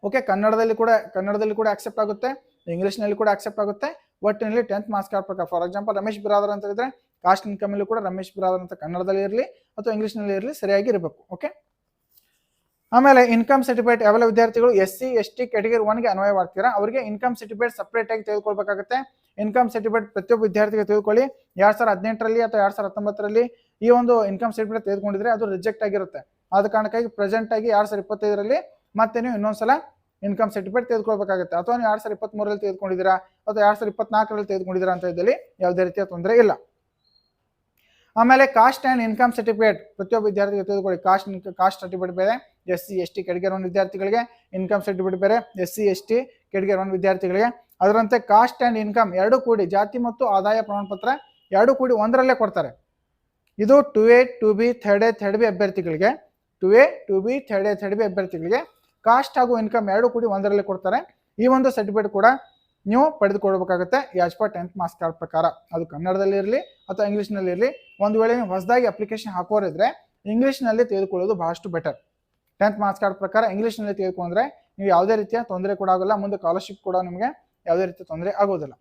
ಓಕೆ ಕನ್ನಡದಲ್ಲಿ ಕೂಡ ಕನ್ನಡದಲ್ಲಿ ಕೂಡ ಅಕ್ಸೆಪ್ಟ್ ಆಗುತ್ತೆ ಇಂಗ್ಲೀಷ್ನಲ್ಲಿ ಕೂಡ ಆಕ್ಸೆಪ್ಟ್ ಆಗುತ್ತೆ ಒಟ್ಟಿನಲ್ಲಿ tenth marks card for example Ramesh Biradar ಅಂತ ಇದ್ರೆ ಕಾಸ್ಟ್ ಇನ್ಕಮಲ್ಲಿ ಕೂಡ ರಮೇಶ್ ಬಿರಾದರ್ ಅಂತ ಕನ್ನಡದಲ್ಲಿ ಇರಲಿ ಅಥವಾ ಇಂಗ್ಲೀಷ್ನಲ್ಲಿ ಇರಲಿ ಸರಿಯಾಗಿ ಇರಬೇಕು ಓಕೆ ಆಮೇಲೆ ಇನ್ಕಮ್ ಸರ್ಟಿಫಿಕೇಟ್ ಯಾವೆಲ್ಲ ವಿದ್ಯಾರ್ಥಿಗಳು S C S T category ಒನ್ಗೆ ಅನ್ವಯ ಮಾಡ್ತೀರಾ? ಅವರಿಗೆ ಇನ್ಕಮ್ ಸರ್ಟಿಫಿಕೇಟ್ ಸಪ್ರೇಟ್ ಆಗಿ ತೆಗೆದುಕೊಳ್ಬೇಕಾಗುತ್ತೆ. ಇನ್ಕಮ್ ಸರ್ಟಿಫಿಕೇಟ್ ಪ್ರತಿಯೊಬ್ಬ ವಿದ್ಯಾರ್ಥಿಗೆ ತೆಗೆದುಕೊಳ್ಳಿ. ಎರಡ್ ಸಾವಿರದ ಹದಿನೆಂಟರಲ್ಲಿ ಅಥವಾ ಎರಡ್ ಸಾವಿರದ ಹತ್ತೊಂಬತ್ತರಲ್ಲಿ ಈ ಒಂದು ಇನ್ಕಮ್ ಸರ್ಟಿಫಿಕೇಟ್ ತೆಗೆದುಕೊಂಡಿದ್ರೆ ಅದು ರಿಜೆಕ್ಟ್ ಆಗಿರುತ್ತೆ. ಆದ ಕಾರಣಕ್ಕಾಗಿ ಪ್ರೆಸೆಂಟ್ ಆಗಿ ಎರಡ್ ಸಾವಿರದ ಇಪ್ಪತ್ತೈದರಲ್ಲಿ ಮತ್ತೆ ನೀವು ಇನ್ನೊಂದ್ಸಲ ಇನ್ಕಮ್ ಸರ್ಟಿಫಿಕೇಟ್ ತೆಗೆದುಕೊಳ್ಬೇಕಾಗುತ್ತೆ. ಅಥವಾ ನೀವು ಎರಡ್ ಸಾವಿರದ ಇಪ್ಪತ್ತ್ಮೂರಲ್ಲಿ ತೆಗೆದುಕೊಂಡಿದ್ದೀರಾ ಅಥವಾ ಎರಡ್ ಸಾವಿರದ ಇಪ್ಪತ್ನಾಲ್ಕರಲ್ಲಿ ತೆಗೆದುಕೊಂಡಿದ್ದೀರಾ ಅಂತ ಇದ್ದಲ್ಲಿ ಯಾವುದೇ ರೀತಿಯ ತೊಂದರೆ ಇಲ್ಲ. ಆಮೇಲೆ ಕಾಸ್ಟ್ ಆ್ಯಂಡ್ ಇನ್ಕಮ್ ಸರ್ಟಿಫಿಕೇಟ್ ಪ್ರತಿಯೊಬ್ಬ ವಿದ್ಯಾರ್ಥಿಗೆ ತೆಗೆದುಕೊಳ್ಳಿ. ಕಾಸ್ಟ್ ಕಾಸ್ಟ್ ಸರ್ಟಿಫಿಕೇಟ್ ಬೇರೆ ಎಸ್ ಸಿ ಎಸ್ ಟಿ ಕೆಳಗೆ ಒಂದು ವಿದ್ಯಾರ್ಥಿಗಳಿಗೆ ಇನ್ಕಮ್ ಸರ್ಟಿಫಿಕೇಟ್ ಬೇರೆ ಎಸ್ ಸಿ ಎಸ್ ಟಿ ಕೆಳಗೆ ಒಂದು ವಿದ್ಯಾರ್ಥಿಗಳಿಗೆ ಅದರಂತೆ ಕಾಸ್ಟ್ ಆ್ಯಂಡ್ ಇನ್ಕಮ್ ಎರಡೂ ಕೂಡಿ ಜಾತಿ ಮತ್ತು ಆದಾಯ ಪ್ರಮಾಣಪತ್ರ ಎರಡೂ ಕೂಡಿ ಒಂದರಲ್ಲೇ ಕೊಡ್ತಾರೆ. ಇದು two A two B third A third B ಅಭ್ಯರ್ಥಿಗಳಿಗೆ two A two B third A third B ಅಭ್ಯರ್ಥಿಗಳಿಗೆ ಕಾಸ್ಟ್ ಹಾಗೂ ಇನ್ಕಮ್ ಎರಡೂ ಕೂಡಿ ಒಂದರಲ್ಲೇ ಕೊಡ್ತಾರೆ. ಈ ಒಂದು ಸರ್ಟಿಫಿಕೇಟ್ ಕೂಡ ನೀವು ಪಡೆದುಕೊಳ್ಬೇಕಾಗುತ್ತೆ. As per tenth marks card ಪ್ರಕಾರ. ಅದು ಕನ್ನಡದಲ್ಲಿ ಇರಲಿ ಅಥವಾ ಇಂಗ್ಲೀಷ್ನಲ್ಲಿ ಇರಲಿ. ಒಂದು ವೇಳೆ ನೀವು ಹೊಸದಾಗಿ ಅಪ್ಲಿಕೇಶನ್ ಹಾಕೋರಿದ್ರೆ ಇಂಗ್ಲೀಷ್ನಲ್ಲಿ ತೆಗೆದುಕೊಳ್ಳೋದು ಬಹಳಷ್ಟು ಬೆಟರ್ ಟೆಂತ್ ಮಾರ್ಕ್ಸ್ ಕಾರ್ಡ್ ಪ್ರಕಾರ ಇಂಗ್ಲೀಷ್ನಲ್ಲಿ ತೆಗೆದುಕೊಂಡ್ರೆ ನೀವು ಯಾವುದೇ ರೀತಿಯ ತೊಂದರೆ ಕೂಡ ಆಗೋಲ್ಲ. ಮುಂದೆ ಸ್ಕಾಲರ್ಶಿಪ್ ಕೂಡ ನಿಮಗೆ ಯಾವುದೇ ರೀತಿ ತೊಂದರೆ ಆಗೋದಿಲ್ಲ.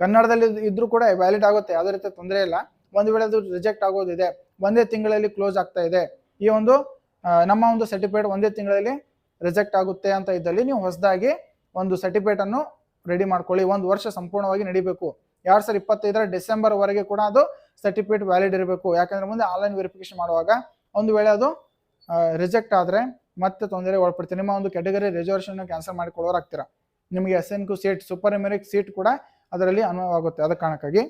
ಕನ್ನಡದಲ್ಲಿ ಇದ್ರೂ ಕೂಡ ವ್ಯಾಲಿಡ್ ಆಗುತ್ತೆ, ಯಾವುದೇ ರೀತಿ ತೊಂದರೆ ಇಲ್ಲ. ಒಂದು ವೇಳೆ ಅದು ರಿಜೆಕ್ಟ್ ಆಗೋದಿದೆ, ಒಂದೇ ತಿಂಗಳಲ್ಲಿ ಕ್ಲೋಸ್ ಆಗ್ತಾ ಇದೆ, ಈ ಒಂದು ನಮ್ಮ ಒಂದು ಸರ್ಟಿಫಿಕೇಟ್ ಒಂದೇ ತಿಂಗಳಲ್ಲಿ ರಿಜೆಕ್ಟ್ ಆಗುತ್ತೆ ಅಂತ ಇದ್ದಲ್ಲಿ ನೀವು ಹೊಸದಾಗಿ ಒಂದು ಸರ್ಟಿಫಿಕೇಟ್ ಅನ್ನು ರೆಡಿ ಮಾಡ್ಕೊಳ್ಳಿ, ಒಂದು ವರ್ಷ ಸಂಪೂರ್ಣವಾಗಿ ನಡಿಬೇಕು. ಎರಡ್ ಸಾವಿರದ ಇಪ್ಪತ್ತೈದರ ಡಿಸೆಂಬರ್ ವರೆಗೆ ಕೂಡ ಅದು ಸರ್ಟಿಫಿಕೇಟ್ ವ್ಯಾಲಿಡ್ ಇರಬೇಕು. ಯಾಕಂದ್ರೆ ಮುಂದೆ ಆನ್ಲೈನ್ ವೆರಿಫಿಕೇಶನ್ ಮಾಡುವಾಗ ಒಂದು ವೇಳೆ ಅದು ರಿಜೆಕ್ಟ್ ಆದರೆ ಮತ್ತೆ ತೊಂದರೆ ಒಳಪಡ್ತೀವಿ ನಿಮ್ಮ ಒಂದು ಕ್ಯಾಟಗರಿ ರಿಸರ್ವೇಷನ್ ಕ್ಯಾನ್ಸಲ್ ಮಾಡಿಕೊಳ್ಳೋರಾಗ್ತೀರಾ? ನಿಮಗೆ S N Q seat super numeric seat ಕೂಡ ಅದರಲ್ಲಿ ಅನ್ವಯವಾಗುತ್ತೆ ಅದ ಕಾರಣಕ್ಕಾಗಿ.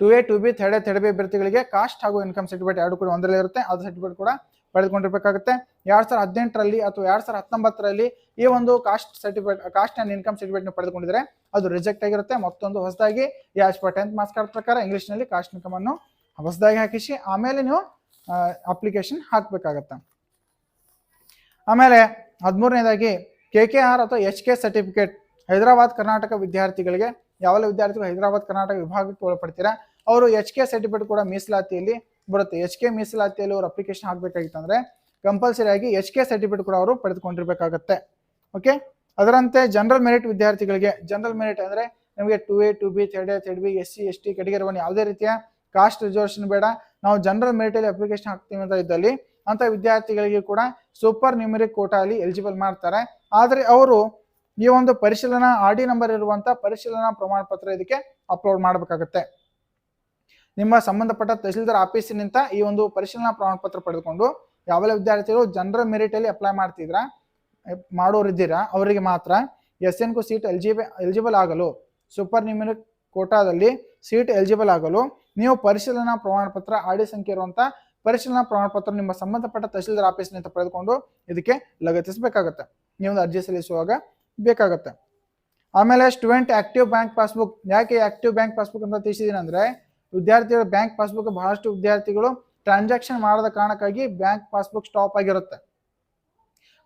Two A two B third A third B ಅಭ್ಯರ್ಥಿಗಳಿಗೆ ಕಾಸ್ಟ್ ಹಾಗೂ ಇನ್ಕಮ್ ಸರ್ಟಿಫಿಕೇಟ್ ಎರಡು ಕೂಡ ಒಂದರಲ್ಲೇ ಇರುತ್ತೆ. ಅದು ಸರ್ಟಿಫಿಕೇಟ್ ಕೂಡ ಪಡೆದುಕೊಂಡಿರಬೇಕಾಗುತ್ತೆ. ಎರಡು ಸಾವಿರದ ಹದಿನೆಂಟರಲ್ಲಿ ಅಥವಾ ಎರಡು ಸಾವಿರದ ಹತ್ತೊಂಬತ್ತರಲ್ಲಿ ಈ ಒಂದು caste certificate caste and income certificate ನೀವು ಪಡೆದುಕೊಂಡಿದ್ರೆ ಅದು ರಿಜೆಕ್ಟ್ ಆಗಿರುತ್ತೆ. ಮತ್ತೊಂದು ಹೊಸದಾಗಿ as per tenth marks card ಪ್ರಕಾರ ಇಂಗ್ಲೀಷ್ನಲ್ಲಿ ಕಾಸ್ಟ್ ಇನ್ಕಮ್ ಅನ್ನು ಹೊಸದಾಗಿ ಹಾಕಿಸಿ, ಆಮೇಲೆ ನೀವು ಅಪ್ಲಿಕೇಶನ್ ಹಾಕಬೇಕಾಗತ್ತೆ. ಆಮೇಲೆ ಹದಿಮೂರನೇದಾಗಿ ಕೆ ಕೆ ಆರ್ ಅಥವಾ H K certificate Hyderabad Karnataka ವಿದ್ಯಾರ್ಥಿಗಳಿಗೆ, ಯಾವೆಲ್ಲ ವಿದ್ಯಾರ್ಥಿಗಳು ಹೈದರಾಬಾದ್ ಕರ್ನಾಟಕ ವಿಭಾಗಕ್ಕೆ ಒಳಪಡ್ತೀರಾ ಅವರು ಎಚ್ ಕೆ ಸರ್ಟಿಫಿಕೇಟ್ ಕೂಡ ಮೀಸಲಾತಿಯಲ್ಲಿ ಬರುತ್ತೆ. ಎಚ್ ಕೆ ಮೀಸಲಾತಿಯಲ್ಲಿ ಅವರು ಅಪ್ಲಿಕೇಶನ್ ಹಾಕಬೇಕಾಗಿತ್ತಂದ್ರೆ ಕಂಪಲ್ಸರಿ ಆಗಿ ಎಚ್ ಕೆ ಸರ್ಟಿಫಿಕೇಟ್ ಕೂಡ ಅವರು ಪಡೆದುಕೊಂಡಿರ್ಬೇಕಾಗತ್ತೆ. ಓಕೆ ಅದರಂತೆ ಜನರಲ್ ಮೆರಿಟ್ ವಿದ್ಯಾರ್ಥಿಗಳಿಗೆ ಜನರಲ್ ಮೆರಿಟ್ ಅಂದರೆ ನಿಮಗೆ two A two B third A third B S C S T category one ಯಾವುದೇ ರೀತಿಯ ಕಾಸ್ಟ್ ರಿಸರ್ವೇಷನ್ ಬೇಡ. ನಾವು ಜನರಲ್ ಮೆರಿಟಲ್ಲಿ ಅಪ್ಲಿಕೇಶನ್ ಹಾಕ್ತೀವಿ ಅಂತ ಇದ್ದಲ್ಲಿ ಅಂತ ವಿದ್ಯಾರ್ಥಿಗಳಿಗೆ ಕೂಡ ಸೂಪರ್ ನ್ಯೂಮರಿಕ್ ಕೋಟಾ ಅಲ್ಲಿ ಎಲಿಜಿಬಲ್ ಮಾಡ್ತಾರೆ. ಆದರೆ ಅವರು ಈ ಒಂದು ಪರಿಶೀಲನಾ ಆರ್ ಡಿ ನಂಬರ್ ಇರುವಂತ ಪರಿಶೀಲನಾ ಪ್ರಮಾಣ ಪತ್ರ ಇದಕ್ಕೆ ಅಪ್ಲೋಡ್ ಮಾಡಬೇಕಾಗುತ್ತೆ. ನಿಮ್ಮ ಸಂಬಂಧಪಟ್ಟ ತಹಸೀಲ್ದಾರ್ ಆಫೀಸಿನಿಂದ ಈ ಒಂದು ಪರಿಶೀಲನಾ ಪ್ರಮಾಣ ಪತ್ರ ಪಡೆದುಕೊಂಡು ಯಾವೆಲ್ಲ ವಿದ್ಯಾರ್ಥಿಗಳು ಜನರಲ್ ಮೆರಿಟ್ ಅಲ್ಲಿ ಅಪ್ಲೈ ಮಾಡ್ತಿದ್ರ, ಮಾಡೋರಿದ್ದೀರಾ, ಅವರಿಗೆ ಮಾತ್ರ S N Q seat eligible eligible ಆಗಲು ಸೂಪರ್ ನ್ಯೂಮರಿಕ್ ಕೋಟಾದಲ್ಲಿ ಸೀಟ್ ಎಲಿಜಿಬಲ್ ಆಗಲು ನೀವು ಪರಿಶೀಲನಾ ಪ್ರಮಾಣ ಪತ್ರ ಆಡಿ ಸಂಖ್ಯೆ ಇರುವಂತ ಪರಿಶೀಲನಾ ಪ್ರಮಾಣ ಪತ್ರ ನಿಮ್ಮ ಸಂಬಂಧಪಟ್ಟ ತಹಸೀಲ್ದಾರ್ ಆಫೀಸ್ನಿಂದ ಪಡೆದುಕೊಂಡು ಇದಕ್ಕೆ ಲಗತ್ತಿಸಬೇಕಾಗತ್ತೆ. ನೀವು ಅರ್ಜಿ ಸಲ್ಲಿಸುವಾಗ ಬೇಕಾಗತ್ತೆ. ಆಮೇಲೆ ಸ್ಟೂಡೆಂಟ್ ಆಕ್ಟಿವ್ ಬ್ಯಾಂಕ್ ಪಾಸ್ಬುಕ್. ಯಾಕೆ ಆಕ್ಟಿವ್ ಬ್ಯಾಂಕ್ ಪಾಸ್ಬುಕ್ ಅಂತ ತಿಳಿಸಿದೀನಿ ಅಂದ್ರೆ ವಿದ್ಯಾರ್ಥಿಗಳ ಬ್ಯಾಂಕ್ ಪಾಸ್ಬುಕ್ ಬಹಳಷ್ಟು ವಿದ್ಯಾರ್ಥಿಗಳು ಟ್ರಾನ್ಸಾಕ್ಷನ್ ಮಾಡದ ಕಾರಣಕ್ಕಾಗಿ ಬ್ಯಾಂಕ್ ಪಾಸ್ಬುಕ್ ಸ್ಟಾಪ್ ಆಗಿರುತ್ತೆ.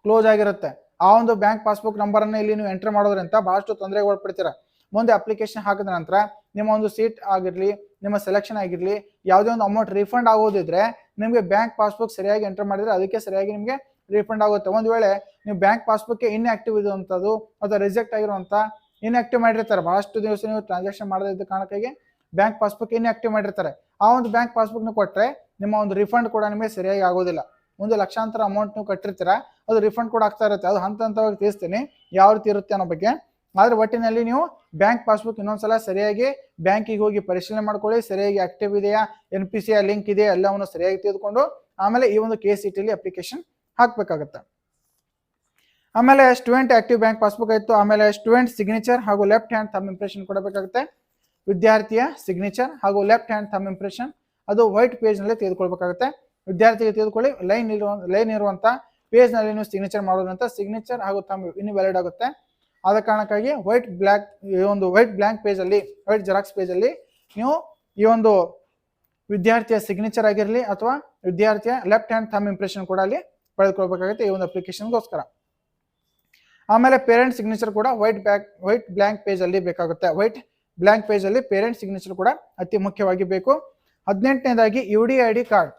ಕ್ಲೋಸ್ ಆಗಿರುತ್ತೆ. ಆ ಒಂದು ಬ್ಯಾಂಕ್ ಪಾಸ್ಬುಕ್ ನಂಬರ್ ಅನ್ನ ಇಲ್ಲಿ ನೀವು ಎಂಟರ್ ಮಾಡೋದ್ರಿಂದ ಬಹಳಷ್ಟು ತೊಂದರೆಗೆ ಒಳಪಡ್ತೀರಾ. ಮುಂದೆ ಅಪ್ಲಿಕೇಶನ್ ಹಾಕಿದ ನಂತರ ನಿಮ್ಮ ಒಂದು ಸೀಟ್ ಆಗಿರ್ಲಿ ನಿಮ್ಮ ಸೆಲೆಕ್ಷನ್ ಆಗಿರಲಿ, ಯಾವುದೇ ಒಂದು ಅಮೌಂಟ್ ರಿಫಂಡ್ ಆಗೋದಿದ್ರೆ ನಿಮಗೆ ಬ್ಯಾಂಕ್ ಪಾಸ್ಬುಕ್ ಸರಿಯಾಗಿ ಎಂಟರ್ ಮಾಡಿದ್ರೆ ಅದಕ್ಕೆ ಸರಿಯಾಗಿ ನಿಮಗೆ ರಿಫಂಡ್ ಆಗುತ್ತೆ. ಒಂದು ವೇಳೆ ನೀವು ಬ್ಯಾಂಕ್ ಪಾಸ್ಬುಕ್ ಇನ್ಆಕ್ಟಿವ್ ಇರುವಂಥದ್ದು ಅಥವಾ ರಿಜೆಕ್ಟ್ ಆಗಿರುವಂಥ ಇನ್ಆಕ್ಟಿವ್ ಮಾಡಿರ್ತಾರೆ. ಬಹಳಷ್ಟು ದಿವಸ ನೀವು ಟ್ರಾನ್ಸಾಕ್ಷನ್ ಮಾಡದಿದ್ದ ಕಾರಣಕ್ಕಾಗಿ ಬ್ಯಾಂಕ್ ಪಾಸ್ಬುಕ್ ಇನ್ಆಕ್ಟಿವ್ ಮಾಡಿರ್ತಾರೆ. ಆ ಒಂದು ಬ್ಯಾಂಕ್ ಪಾಸ್ಬುಕ್ನ ಕೊಟ್ಟರೆ ನಿಮ್ಮ ಒಂದು ರಿಫಂಡ್ ಕೂಡ ನಿಮಗೆ ಸರಿಯಾಗಿ ಆಗೋದಿಲ್ಲ. ಒಂದು ಲಕ್ಷಾಂತರ ಅಮೌಂಟ್ ನೀವು ಕಟ್ಟಿರ್ತೀರಾ, ಅದು ರಿಫಂಡ್ ಕೂಡ ಆಗ್ತಾ ಇರುತ್ತೆ. ಅದು ಹಂತ ಹಂತವಾಗಿ ತಿಳಿಸ್ತೀನಿ ಯಾವ ರೀತಿ ಇರುತ್ತೆ ಅನ್ನೋ ಬಗ್ಗೆ ಆದ್ರೆ ಒಟ್ಟಿನಲ್ಲಿ ನೀವು ಬ್ಯಾಂಕ್ ಪಾಸ್ಬುಕ್ ಇನ್ನೊಂದ್ಸಲ ಸರಿಯಾಗಿ ಬ್ಯಾಂಕಿಗೆ ಹೋಗಿ ಪರಿಶೀಲನೆ ಮಾಡ್ಕೊಳ್ಳಿ, ಸರಿಯಾಗಿ ಆಕ್ಟಿವ್ ಇದೆಯಾ ಎನ್ ಪಿ ಸಿ ಲಿಂಕ್ ಇದೆಯಾ, ಎಲ್ಲವನ್ನು ಸರಿಯಾಗಿ ತೆಗೆದುಕೊಂಡು ಆಮೇಲೆ ಈ ಒಂದು ಕೆ ಸಿ ಟಿಲಿ ಅಪ್ಲಿಕೇಶನ್ ಹಾಕ್ಬೇಕಾಗತ್ತೆ. ಆಮೇಲೆ ಸ್ಟೂಡೆಂಟ್ ಆಕ್ಟಿವ್ ಬ್ಯಾಂಕ್ ಪಾಸ್ಬುಕ್ ಆಯ್ತು. ಆಮೇಲೆ ಸ್ಟೂಡೆಂಟ್ ಸಿಗ್ನೇಚರ್ ಹಾಗೂ ಲೆಫ್ಟ್ ಹ್ಯಾಂಡ್ ಥಮ್ ಇಂಪ್ರೆಷನ್ ಕೊಡಬೇಕಾಗುತ್ತೆ. ವಿದ್ಯಾರ್ಥಿಯ ಸಿಗ್ನೇಚರ್ ಹಾಗೂ ಲೆಫ್ಟ್ ಹ್ಯಾಂಡ್ ಥಮ್ ಇಂಪ್ರೆಷನ್ ಅದು ವೈಟ್ ಪೇಜ್ನಲ್ಲಿ ತೆಗೆದುಕೊಳ್ಬೇಕಾಗುತ್ತೆ. ವಿದ್ಯಾರ್ಥಿಗೆ ತೆಗೆದುಕೊಳ್ಳಿ ಲೈನ್ ಇರುವ ಲೈನ್ ಇರುವಂತ ಪೇಜ್ನಲ್ಲಿ ನೀವು ಸಿಗ್ನೇಚರ್ ಮಾಡೋದಂತ ಸಿಗ್ನೇಚರ್ ಹಾಗೂ ತಮ್ಮ ಇನ್ನು ವ್ಯಾಲಿಡ್ ಆಗುತ್ತೆ. ಆದ ಕಾರಣಕ್ಕಾಗಿ ವೈಟ್ ಬ್ಲ್ಯಾಕ್ ಈ ಒಂದು ವೈಟ್ ಬ್ಲ್ಯಾಂಕ್ ಪೇಜಲ್ಲಿ ವೈಟ್ ಜೆರಾಕ್ಸ್ ಪೇಜಲ್ಲಿ ನೀವು ಈ ಒಂದು ವಿದ್ಯಾರ್ಥಿಯ ಸಿಗ್ನೇಚರ್ ಆಗಿರಲಿ ಅಥವಾ ವಿದ್ಯಾರ್ಥಿಯ ಲೆಫ್ಟ್ ಹ್ಯಾಂಡ್ ಥಮ್ ಇಂಪ್ರೆಷನ್ ಕೂಡ ಅಲ್ಲಿ ಪಡೆದುಕೊಳ್ಬೇಕಾಗುತ್ತೆ ಈ ಒಂದು ಅಪ್ಲಿಕೇಶನ್ಗೋಸ್ಕರ ಆಮೇಲೆ ಪೇರೆಂಟ್ ಸಿಗ್ನೇಚರ್ ಕೂಡ ವೈಟ್ ಬ್ಯಾಕ್ ವೈಟ್ ಬ್ಲ್ಯಾಂಕ್ ಪೇಜಲ್ಲಿ ಬೇಕಾಗುತ್ತೆ. ವೈಟ್ ಬ್ಲ್ಯಾಂಕ್ ಪೇಜಲ್ಲಿ ಪೇರೆಂಟ್ ಸಿಗ್ನೇಚರ್ ಕೂಡ ಅತಿ ಮುಖ್ಯವಾಗಿ ಬೇಕು. ಹದಿನೆಂಟನೇದಾಗಿ U D I D card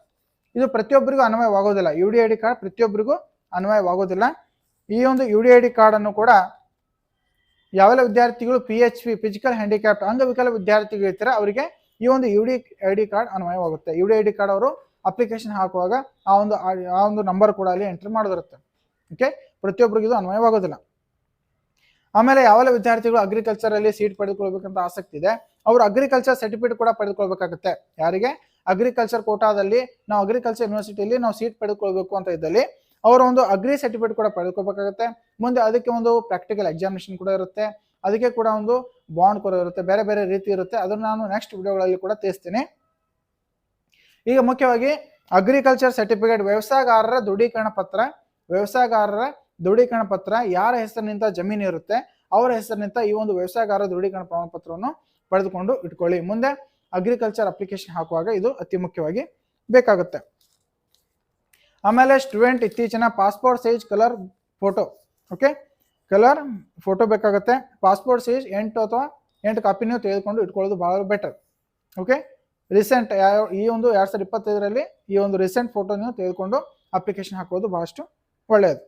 ಇದು ಪ್ರತಿಯೊಬ್ಬರಿಗೂ ಅನ್ವಯವಾಗೋದಿಲ್ಲ. U D I D card ಪ್ರತಿಯೊಬ್ಬರಿಗೂ ಅನ್ವಯವಾಗೋದಿಲ್ಲ. ಈ ಒಂದು ಯು ಡಿ ಐ ಡಿ ಕಾರ್ಡನ್ನು ಕೂಡ ಯಾವೆಲ್ಲ ವಿದ್ಯಾರ್ಥಿಗಳು P H P physical handicap ಅಂಗವಿಕಲ ವಿದ್ಯಾರ್ಥಿಗಳು ಇರ್ತಾರೆ, ಅವರಿಗೆ ಈ ಒಂದು U D I D card ಅನ್ವಯವಾಗುತ್ತೆ. U D I D card ಅವರು ಅಪ್ಲಿಕೇಶನ್ ಹಾಕುವಾಗ ಆ ಒಂದು ಆ ಒಂದು ನಂಬರ್ ಕೂಡ ಅಲ್ಲಿ ಎಂಟರ್ ಮಾಡೋದಿರುತ್ತೆ. ಓಕೆ ಪ್ರತಿಯೊಬ್ಬರಿಗೂ ಇದು ಅನ್ವಯವಾಗೋದಿಲ್ಲ. ಆಮೇಲೆ ಯಾವೆಲ್ಲ ವಿದ್ಯಾರ್ಥಿಗಳು ಅಗ್ರಿಕಲ್ಚರ್ ಅಲ್ಲಿ ಸೀಟ್ ಪಡೆದುಕೊಳ್ಬೇಕಂತ ಆಸಕ್ತಿ ಇದೆ, ಅವರು ಅಗ್ರಿಕಲ್ಚರ್ ಸರ್ಟಿಫಿಕೇಟ್ ಕೂಡ ಪಡೆದುಕೊಳ್ಬೇಕಾಗುತ್ತೆ. ಯಾರಿಗೆ? ಅಗ್ರಿಕಲ್ಚರ್ ಕೋಟಾದಲ್ಲಿ ನಾವು ಅಗ್ರಿಕಲ್ಚರ್ ಯೂನಿವರ್ಸಿಟಿಯಲ್ಲಿ ನಾವು ಸೀಟ್ ಪಡೆದುಕೊಳ್ಬೇಕು ಅಂತ ಇದ್ದಲ್ಲಿ, ಅವರ ಒಂದು ಅಗ್ರಿ ಸರ್ಟಿಫಿಕೇಟ್ ಕೂಡ ಪಡೆದುಕೋಬೇಕಾಗುತ್ತೆ ಮುಂದೆ ಅದಕ್ಕೆ ಒಂದು ಪ್ರಾಕ್ಟಿಕಲ್ ಎಕ್ಸಾಮಿನೇಷನ್ ಕೂಡ ಇರುತ್ತೆ. ಅದಕ್ಕೆ ಕೂಡ ಒಂದು ಬಾಂಡ್ ಕೂಡ ಇರುತ್ತೆ. ಬೇರೆ ಬೇರೆ ರೀತಿ ಇರುತ್ತೆ. ಅದನ್ನು ನಾನು ನೆಕ್ಸ್ಟ್ ವಿಡಿಯೋಗಳಲ್ಲಿ ಕೂಡ ತಿಳಿಸ್ತೀನಿ. ಈಗ ಮುಖ್ಯವಾಗಿ ಅಗ್ರಿಕಲ್ಚರ್ ಸರ್ಟಿಫಿಕೇಟ್ ವ್ಯವಸಾಯಗಾರರ ದೃಢೀಕರಣ ಪತ್ರ. ವ್ಯವಸಾಯಗಾರರ ದೃಢೀಕರಣ ಪತ್ರ, ಯಾರ ಹೆಸರಿನಿಂದ ಜಮೀನು ಇರುತ್ತೆ, ಅವರ ಹೆಸರಿನಿಂದ ಈ ಒಂದು ವ್ಯವಸಾಯಗಾರ ದೃಢೀಕರಣ ಪ್ರಮಾಣ ಪತ್ರವನ್ನು ಪಡೆದುಕೊಂಡು ಇಟ್ಕೊಳ್ಳಿ. ಮುಂದೆ ಅಗ್ರಿಕಲ್ಚರ್ ಅಪ್ಲಿಕೇಶನ್ ಹಾಕುವಾಗ ಇದು ಅತಿ ಮುಖ್ಯವಾಗಿ ಬೇಕಾಗುತ್ತೆ. ಆಮೇಲೆ ಸ್ಟೂಡೆಂಟ್ ಇತ್ತೀಚಿನ passport size colour photo okay colour photo ಬೇಕಾಗುತ್ತೆ. ಪಾಸ್ಪೋರ್ಟ್ ಸೈಜ್ ಎಂಟು ಅಥವಾ ಎಂಟು ಕಾಪಿನೂ ತೆಗೆದುಕೊಂಡು ಇಟ್ಕೊಳ್ಳೋದು ಭಾಳ ಬೆಟರ್ ಓಕೆ ರೀಸೆಂಟ್ ಈ ಒಂದು ಎರಡು ಸಾವಿರದ ಇಪ್ಪತ್ತೈದರಲ್ಲಿ ಈ ಒಂದು ರೀಸೆಂಟ್ ಫೋಟೋ ನೀವು ತೆಗೆದುಕೊಂಡು ಅಪ್ಲಿಕೇಶನ್ ಹಾಕೋದು ಭಾಳಷ್ಟು ಒಳ್ಳೆಯದು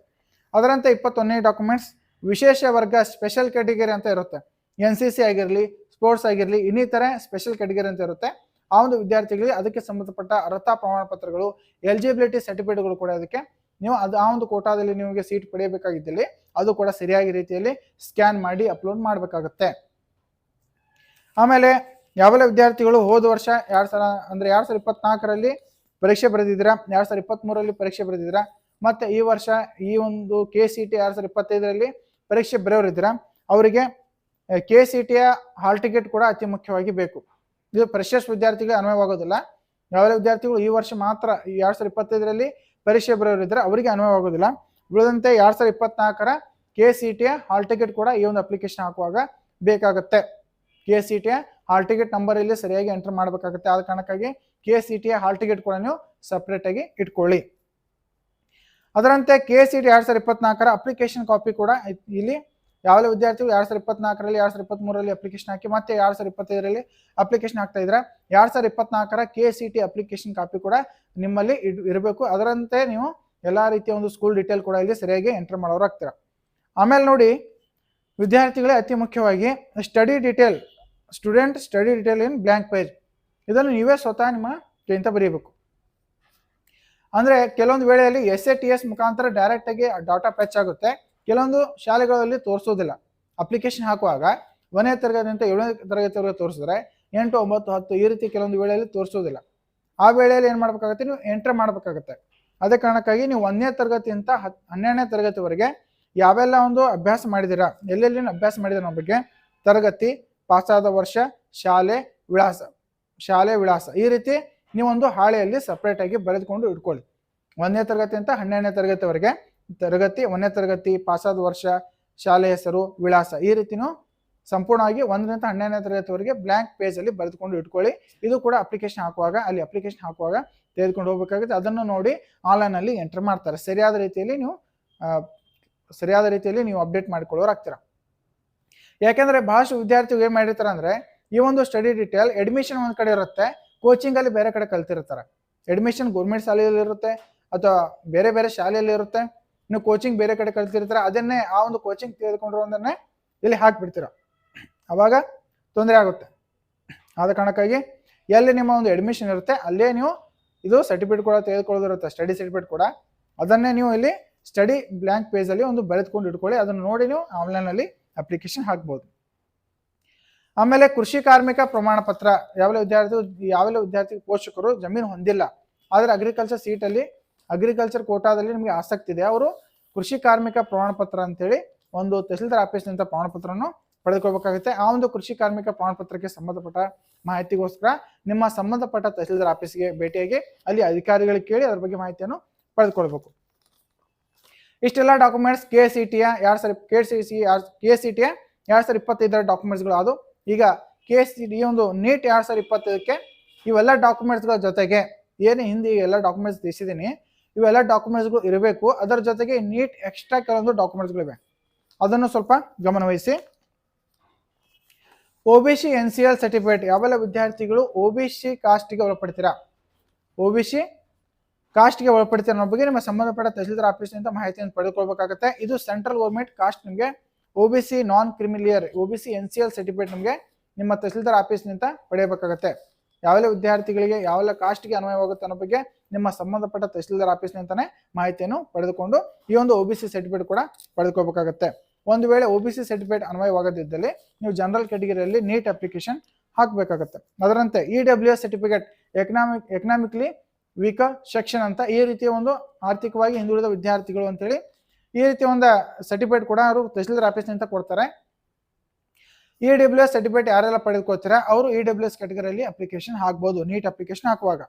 ಅದರಂತೆ ಇಪ್ಪತ್ತೊಂದನೇ ಡಾಕ್ಯುಮೆಂಟ್ಸ್ ವಿಶೇಷ ವರ್ಗ ಸ್ಪೆಷಲ್ ಕ್ಯಾಟಗರಿ ಅಂತ ಇರುತ್ತೆ. ಎನ್ ಸಿ ಸಿ ಆಗಿರಲಿ ಸ್ಪೋರ್ಟ್ಸ್ ಆಗಿರಲಿ, ಇನ್ನಿತರ ಸ್ಪೆಷಲ್ ಕ್ಯಾಟಗರಿ ಅಂತ ಇರುತ್ತೆ. ಆ ಒಂದು ವಿದ್ಯಾರ್ಥಿಗಳಿಗೆ ಅದಕ್ಕೆ ಸಂಬಂಧಪಟ್ಟ ಅರ್ಹತಾ ಪ್ರಮಾಣ ಪತ್ರಗಳು ಎಲಿಜಿಬಿಲಿಟಿ ಸರ್ಟಿಫಿಕೇಟ್ಗಳು ಕೂಡ ಅದಕ್ಕೆ ನೀವು ಅದು ಆ ಒಂದು ಕೋಟಾದಲ್ಲಿ ನಿಮಗೆ ಸೀಟ್ ಪಡೆಯಬೇಕಾಗಿದ್ದಲ್ಲಿ ಅದು ಕೂಡ ಸರಿಯಾಗಿ ರೀತಿಯಲ್ಲಿ ಸ್ಕ್ಯಾನ್ ಮಾಡಿ ಅಪ್ಲೋಡ್ ಮಾಡಬೇಕಾಗುತ್ತೆ. ಆಮೇಲೆ ಯಾವೆಲ್ಲ ವಿದ್ಯಾರ್ಥಿಗಳು ಹೋದ ವರ್ಷ ಎರಡು ಸಾವಿರ ಅಂದರೆ ಎರಡು ಸಾವಿರದ ಇಪ್ಪತ್ನಾಲ್ಕರಲ್ಲಿ ಪರೀಕ್ಷೆ ಬರೆದಿದ್ದೀರಾ, ಎರಡು ಸಾವಿರದ ಇಪ್ಪತ್ತ್ಮೂರಲ್ಲಿ ಪರೀಕ್ಷೆ ಬರೆದಿದ್ದೀರಾ, ಮತ್ತು ಈ ವರ್ಷ ಈ ಒಂದು ಕೆ ಸಿ ಟಿ ಎರಡು ಸಾವಿರದ ಇಪ್ಪತ್ತೈದರಲ್ಲಿ ಪರೀಕ್ಷೆ ಬರೆಯೋರಿದ್ದೀರಾ ಅವರಿಗೆ ಕೆ ಸಿ ಟಿಯ ಹಾಲ್ ಟಿಕೆಟ್ ಕೂಡ ಅತಿ ಮುಖ್ಯವಾಗಿ ಬೇಕು. ಇದು ಫ್ರೆಶರ್ಸ್ ವಿದ್ಯಾರ್ಥಿಗಳಿಗೆ ಅನ್ವಯವಾಗೋದಿಲ್ಲ. ಯಾವೆಲ್ಲ ವಿದ್ಯಾರ್ಥಿಗಳು ಈ ವರ್ಷ ಮಾತ್ರ ಎರಡ್ ಸಾವಿರದ ಇಪ್ಪತ್ತೈದರಲ್ಲಿ ಇದ್ರೆ ಅವರಿಗೆ ಅನ್ವಯವಾಗೋದಿಲ್ಲ ಉಳಿದಂತೆ ಎರಡು ಸಾವಿರದ ಇಪ್ಪತ್ನಾಲ್ಕರ ಕೆ ಸಿ ಟಿಯ ಹಾಲ್ ಟಿಕೆಟ್ ಕೂಡ ಈ ಒಂದು ಅಪ್ಲಿಕೇಶನ್ ಹಾಕುವಾಗ ಬೇಕಾಗುತ್ತೆ. ಕೆ ಸಿ ಟಿಯ ಹಾಲ್ ಟಿಕೆಟ್ ನಂಬರ್ ಇಲ್ಲಿ ಸರಿಯಾಗಿ ಎಂಟರ್ ಮಾಡಬೇಕಾಗುತ್ತೆ. ಆದ ಕಾರಣಕ್ಕಾಗಿ ಕೆ ಸಿ ಟಿಯ ಹಾಲ್ ಟಿಕೆಟ್ ಕೂಡ ನೀವು ಸಪ್ರೇಟ್ ಆಗಿ ಇಟ್ಕೊಳ್ಳಿ. ಅದರಂತೆ ಕೆ ಸಿ ಟಿ ಎರಡ್ ಸಾವಿರದ ಇಪ್ಪತ್ನಾಲ್ಕರ ಅಪ್ಲಿಕೇಶನ್ ಕಾಪಿ ಕೂಡ ಇಲ್ಲಿ ಯಾವೆಲ್ಲ ವಿದ್ಯಾರ್ಥಿಗಳು ಎರಡ್ ಸಾವಿರದ ಇಪ್ಪತ್ನಾಲ್ಕರಲ್ಲಿ, ಎರಡ್ ಸಾವಿರದ ಇಪ್ಪತ್ಮೂರರಲ್ಲಿ ಅಪ್ಲಿಕೇಶನ್ ಹಾಕಿ ಮತ್ತೆ ಎರಡ್ ಸಾವಿರದ ಇಪ್ಪತ್ತೈದರಲ್ಲಿ ಅಪ್ಲಿಕೇಶನ್ ಹಾಕ್ತಾ ಇದ್ರೆ ಎರಡ್ ಸಾವಿರದ ಇಪ್ಪತ್ನಾಲ್ಕರ K C T application copy ಕೂಡ ನಿಮ್ಮಲ್ಲಿ ಇರಬೇಕು. ಅದರಂತೆ ನೀವು ಎಲ್ಲಾ ರೀತಿಯ ಒಂದು ಸ್ಕೂಲ್ ಡೀಟೇಲ್ ಕೂಡ ಇಲ್ಲಿ ಸರಿಯಾಗಿ ಎಂಟರ್ ಮಾಡೋರು ಆಗ್ತೀರ. ಆಮೇಲೆ ನೋಡಿ, ವಿದ್ಯಾರ್ಥಿಗಳೇ ಅತಿ ಮುಖ್ಯವಾಗಿ study detail student study detail in blank page ಇದನ್ನು ನೀವೇ ಸ್ವತಃ ನಿಮ್ಮ ಕೈಯಿಂದ ಬರೀಬೇಕು. ಅಂದ್ರೆ ಕೆಲವೊಂದು ವೇಳೆಯಲ್ಲಿ ಎಸ್ ಎ ಟಿ ಎಸ್ ಮುಖಾಂತರ ಡೈರೆಕ್ಟ್ ಆಗಿ ಡಾಟಾ ಪ್ಯಾಚ್ ಆಗುತ್ತೆ. ಕೆಲವೊಂದು ಶಾಲೆಗಳಲ್ಲಿ ತೋರಿಸೋದಿಲ್ಲ. ಅಪ್ಲಿಕೇಶನ್ ಹಾಕುವಾಗ ಒಂದನೇ ತರಗತಿಯಿಂದ ಏಳನೇ ತರಗತಿವರೆಗೆ ತೋರಿಸಿದ್ರೆ ಎಂಟು, ಒಂಬತ್ತು, ಹತ್ತು ಈ ರೀತಿ ಕೆಲವೊಂದು ವೇಳೆಯಲ್ಲಿ ತೋರಿಸೋದಿಲ್ಲ. ಆ ವೇಳೆಯಲ್ಲಿ ಏನು ಮಾಡಬೇಕಾಗುತ್ತೆ? ನೀವು ಎಂಟ್ರ್ ಮಾಡಬೇಕಾಗುತ್ತೆ. ಅದೇ ಕಾರಣಕ್ಕಾಗಿ ನೀವು ಒಂದನೇ ತರಗತಿಯಿಂದ ಹತ್, ಹನ್ನೆರಡನೇ ತರಗತಿವರೆಗೆ ಯಾವೆಲ್ಲ ಒಂದು ಅಭ್ಯಾಸ ಮಾಡಿದ್ದೀರಾ, ಎಲ್ಲೆಲ್ಲಿ ಅಭ್ಯಾಸ ಅನ್ನೋ ಬಗ್ಗೆ ತರಗತಿ ಪಾಸಾದ ವರ್ಷ, ಶಾಲೆ, ವಿಳಾಸ ಶಾಲೆ, ವಿಳಾಸ ಈ ರೀತಿ ನೀವೊಂದು ಹಾಳೆಯಲ್ಲಿ ಸಪ್ರೇಟಾಗಿ ಬರೆದುಕೊಂಡು ಇಟ್ಕೊಳ್ಳಿ. ಒಂದನೇ ತರಗತಿ ಅಂತ ಹನ್ನೆರಡನೇ ತರಗತಿವರೆಗೆ ತರಗತಿ, ಒಂದನೇ ತರಗತಿ ಪಾಸಾದ ವರ್ಷ ಶಾಲೆ ಹೆಸರು ವಿಳಾಸ. ಈ ರೀತಿನೂ ಸಂಪೂರ್ಣವಾಗಿ ಒಂದರಿಂದ ಹನ್ನೆರಡನೇ ತರಗತಿವರೆಗೆ ಬ್ಲ್ಯಾಂಕ್ ಪೇಜ್ ಅಲ್ಲಿ ಬರೆದುಕೊಂಡು ಇಟ್ಕೊಳ್ಳಿ. ಇದು ಕೂಡ ಅಪ್ಲಿಕೇಶನ್ ಹಾಕುವಾಗ, ಅಲ್ಲಿ ಅಪ್ಲಿಕೇಶನ್ ಹಾಕುವಾಗ ತೆಗೆದುಕೊಂಡು ಹೋಗ್ಬೇಕಾಗುತ್ತೆ. ಅದನ್ನು ನೋಡಿ ಆನ್ಲೈನ್ ಅಲ್ಲಿ ಎಂಟರ್ ಮಾಡ್ತಾರೆ. ಸರಿಯಾದ ರೀತಿಯಲ್ಲಿ ನೀವು ಸರಿಯಾದ ರೀತಿಯಲ್ಲಿ ನೀವು ಅಪ್ಡೇಟ್ ಮಾಡಿಕೊಳ್ಳೋರು ಆಗ್ತೀರಾ? ಯಾಕೆಂದ್ರೆ ಬಹಳಷ್ಟು ವಿದ್ಯಾರ್ಥಿಗಳು ಏನ್ ಮಾಡಿರ್ತಾರೆ ಅಂದ್ರೆ, ಈ ಒಂದು ಸ್ಟಡಿ ಡೀಟೇಲ್ ಅಡ್ಮಿಷನ್ ಒಂದ್ ಕಡೆ ಇರುತ್ತೆ ಕೋಚಿಂಗ್ ಅಲ್ಲಿ ಬೇರೆ ಕಡೆ ಕಲ್ತಿರ್ತಾರೆ. ಅಡ್ಮಿಷನ್ ಗೌರ್ಮೆಂಟ್ ಶಾಲೆಯಲ್ಲಿ ಇರುತ್ತೆ ಅಥವಾ ಬೇರೆ ಬೇರೆ ಶಾಲೆಯಲ್ಲಿ ಇರುತ್ತೆ ನೀವು ಕೋಚಿಂಗ್ ಬೇರೆ ಕಡೆ ಕಲ್ತಿರ್ತಾರೆ, ಅದನ್ನೇ ಆ ಒಂದು ಕೋಚಿಂಗ್ ತೆಗೆದುಕೊಂಡಿರೋದನ್ನೇ ಇಲ್ಲಿ ಹಾಕ್ಬಿಡ್ತೀರ? ಅವಾಗ ತೊಂದರೆ ಆಗುತ್ತೆ. ಆದ ಕಾರಣಕ್ಕಾಗಿ ಎಲ್ಲಿ ನಿಮ್ಮ ಒಂದು ಅಡ್ಮಿಷನ್ ಇರುತ್ತೆ, ಅಲ್ಲೇ ನೀವು ಇದು ಸರ್ಟಿಫಿಕೇಟ್ ಕೂಡ ತೆಗೆದುಕೊಳ್ಳೋದಿರುತ್ತೆ ಸ್ಟಡಿ ಸರ್ಟಿಫಿಕೇಟ್ ಕೂಡ. ಅದನ್ನೇ ನೀವು ಇಲ್ಲಿ ಸ್ಟಡಿ ಬ್ಲ್ಯಾಂಕ್ ಪೇಜಲ್ಲಿ ಒಂದು ಬರೆದುಕೊಂಡು ಇಟ್ಕೊಳ್ಳಿ, ಅದನ್ನು ನೋಡಿ ನೀವು ಆನ್ಲೈನ್ ಅಲ್ಲಿ ಅಪ್ಲಿಕೇಶನ್ ಹಾಕ್ಬೋದು. ಆಮೇಲೆ ಕೃಷಿ ಕಾರ್ಮಿಕ ಪ್ರಮಾಣ ಪತ್ರ, ಯಾವೆಲ್ಲ ವಿದ್ಯಾರ್ಥಿ ಯಾವೆಲ್ಲ ವಿದ್ಯಾರ್ಥಿ ಪೋಷಕರು ಜಮೀನು ಹೊಂದಿಲ್ಲ, ಆದರೆ ಅಗ್ರಿಕಲ್ಚರ್ ಸೀಟಲ್ಲಿ ಅಗ್ರಿಕಲ್ಚರ್ ಕೋಟಾದಲ್ಲಿ ನಿಮಗೆ ಆಸಕ್ತಿ ಇದೆ. ಅವರು ಕೃಷಿ ಕಾರ್ಮಿಕ ಪ್ರಮಾಣ ಪತ್ರ ಅಂತೇಳಿ ಒಂದು ತಹಸೀಲ್ದಾರ್ ಆಫೀಸ್ನಿಂದ ಪ್ರಮಾಣ ಪತ್ರವನ್ನು ಪಡೆದುಕೋಬೇಕಾಗುತ್ತೆ ಆ ಒಂದು ಕೃಷಿ ಕಾರ್ಮಿಕ ಪ್ರಮಾಣ ಪತ್ರಕ್ಕೆ ಸಂಬಂಧಪಟ್ಟ ಮಾಹಿತಿಗೋಸ್ಕರ ನಿಮ್ಮ ಸಂಬಂಧಪಟ್ಟ ತಹಸೀಲ್ದಾರ್ ಆಫೀಸ್ಗೆ ಭೇಟಿಯಾಗಿ ಅಲ್ಲಿ ಅಧಿಕಾರಿಗಳಿಗೆ ಕೇಳಿ ಅದ್ರ ಬಗ್ಗೆ ಮಾಹಿತಿಯನ್ನು ಪಡೆದುಕೊಳ್ಬೇಕು. ಇಷ್ಟೆಲ್ಲ ಡಾಕ್ಯುಮೆಂಟ್ಸ್ ಕೆ ಸಿ ಟಿಯ ಎರಡ್ ಸಾವಿರ K C C K C ಟಿಯ ಎರಡ್ ಸಾವಿರ ಇಪ್ಪತ್ತೈದರ ಡಾಕ್ಯುಮೆಂಟ್ಸ್ಗಳು ಅದು. ಈಗ ಕೆ ಸಿ ಈ ಒಂದು ನೀಟ್ ಎರಡ್ ಸಾವಿರ ಇಪ್ಪತ್ತೈದಕ್ಕೆ ಇವೆಲ್ಲ ಡಾಕ್ಯುಮೆಂಟ್ಸ್ಗಳ ಜೊತೆಗೆ ಏನು ಹಿಂದೆ ಎಲ್ಲ ಡಾಕ್ಯುಮೆಂಟ್ಸ್ ತಿಳಿಸಿದ್ದೀನಿ. ಇವೆಲ್ಲ ಡಾಕ್ಯುಮೆಂಟ್ಸ್ಗಳು ಇರಬೇಕು. ಅದರ ಜೊತೆಗೆ ನೀಟ್ ಎಕ್ಸ್ಟ್ರಾ ಕೆಲವೊಂದು ಡಾಕ್ಯುಮೆಂಟ್ಸ್ಗಳಿವೆ ಅದನ್ನು ಸ್ವಲ್ಪ ಗಮನವಹಿಸಿ. O B C N C L certificate ಯಾವೆಲ್ಲ ವಿದ್ಯಾರ್ಥಿಗಳು ಒ ಬಿ ಸಿ ಕಾಸ್ಟ್ಗೆ ಒಳಪಡ್ತೀರಾ? ಒ ಬಿ ಸಿ ಕಾಸ್ಟ್ಗೆ ಒಳಪಡ್ತೀರಾ ಅನ್ನೋ ಬಗ್ಗೆ ನಿಮ್ಮ ಸಂಬಂಧಪಟ್ಟ ತಹಸೀಲ್ದಾರ್ ಆಫೀಸ್ನಿಂದ ಮಾಹಿತಿಯನ್ನು ಪಡೆದುಕೊಳ್ಬೇಕಾಗುತ್ತೆ. ಇದು ಸೆಂಟ್ರಲ್ ಗೌರ್ಮೆಂಟ್ ಕಾಸ್ಟ್ ನಿಮಗೆ O B C non creamy layer O B C N C L certificate ನಿಮಗೆ ನಿಮ್ಮ ತಹಸೀಲ್ದಾರ್ ಆಫೀಸ್ನಿಂದ ಪಡೆಯಬೇಕಾಗುತ್ತೆ. ಯಾವೆಲ್ಲ ವಿದ್ಯಾರ್ಥಿಗಳಿಗೆ ಯಾವೆಲ್ಲ ಕಾಸ್ಟ್ಗೆ ಅನ್ವಯವಾಗುತ್ತೆ ಅನ್ನೋ ಬಗ್ಗೆ ನಿಮ್ಮ ಸಂಬಂಧಪಟ್ಟ ತಹಸೀಲ್ದಾರ್ ಆಫೀಸ್ನಿಂದನೇ ಮಾಹಿತಿಯನ್ನು ಪಡೆದುಕೊಂಡು ಈ ಒಂದು ಒ ಬಿ ಸಿ ಸರ್ಟಿಫಿಕೇಟ್ ಕೂಡ ಪಡೆದುಕೋಬೇಕಾಗುತ್ತೆ ಒಂದು ವೇಳೆ ಒ ಬಿ ಸಿ ಸರ್ಟಿಫಿಕೇಟ್ ಅನ್ವಯವಾಗದಿದ್ದಲ್ಲಿ ನೀವು ಜನರಲ್ ಕ್ಯಾಟಗರಿಯಲ್ಲಿ ನೀಟ್ ಅಪ್ಲಿಕೇಶನ್ ಹಾಕಬೇಕಾಗತ್ತೆ. ಅದರಂತೆ E W S certificate economic economically weaker section ಅಂತ ಈ ರೀತಿಯ ಒಂದು ಆರ್ಥಿಕವಾಗಿ ಹಿಂದುಳಿದ ವಿದ್ಯಾರ್ಥಿಗಳು ಅಂತೇಳಿ ಈ ರೀತಿಯ ಒಂದು ಸರ್ಟಿಫಿಕೇಟ್ ಕೂಡ ಅವರು ತಹಸೀಲ್ದಾರ್ ಆಫೀಸ್ನಿಂದ ಕೊಡ್ತಾರೆ. ಇ ಡಬ್ಲ್ಯೂ ಎಸ್ ಸರ್ಟಿಫಿಕೇಟ್ ಯಾರೆಲ್ಲ ಪಡೆದುಕೊಳ್ತೀರಾ, ಅವರು ಇ ಡಬ್ಲ್ಯೂ ಎಸ್ ಕ್ಯಾಟಗರಿಯಲ್ಲಿ ಅಪ್ಲಿಕೇಶನ್ ಹಾಕ್ಬೋದು ನೀಟ್ ಅಪ್ಲಿಕೇಶನ್ ಹಾಕುವಾಗ.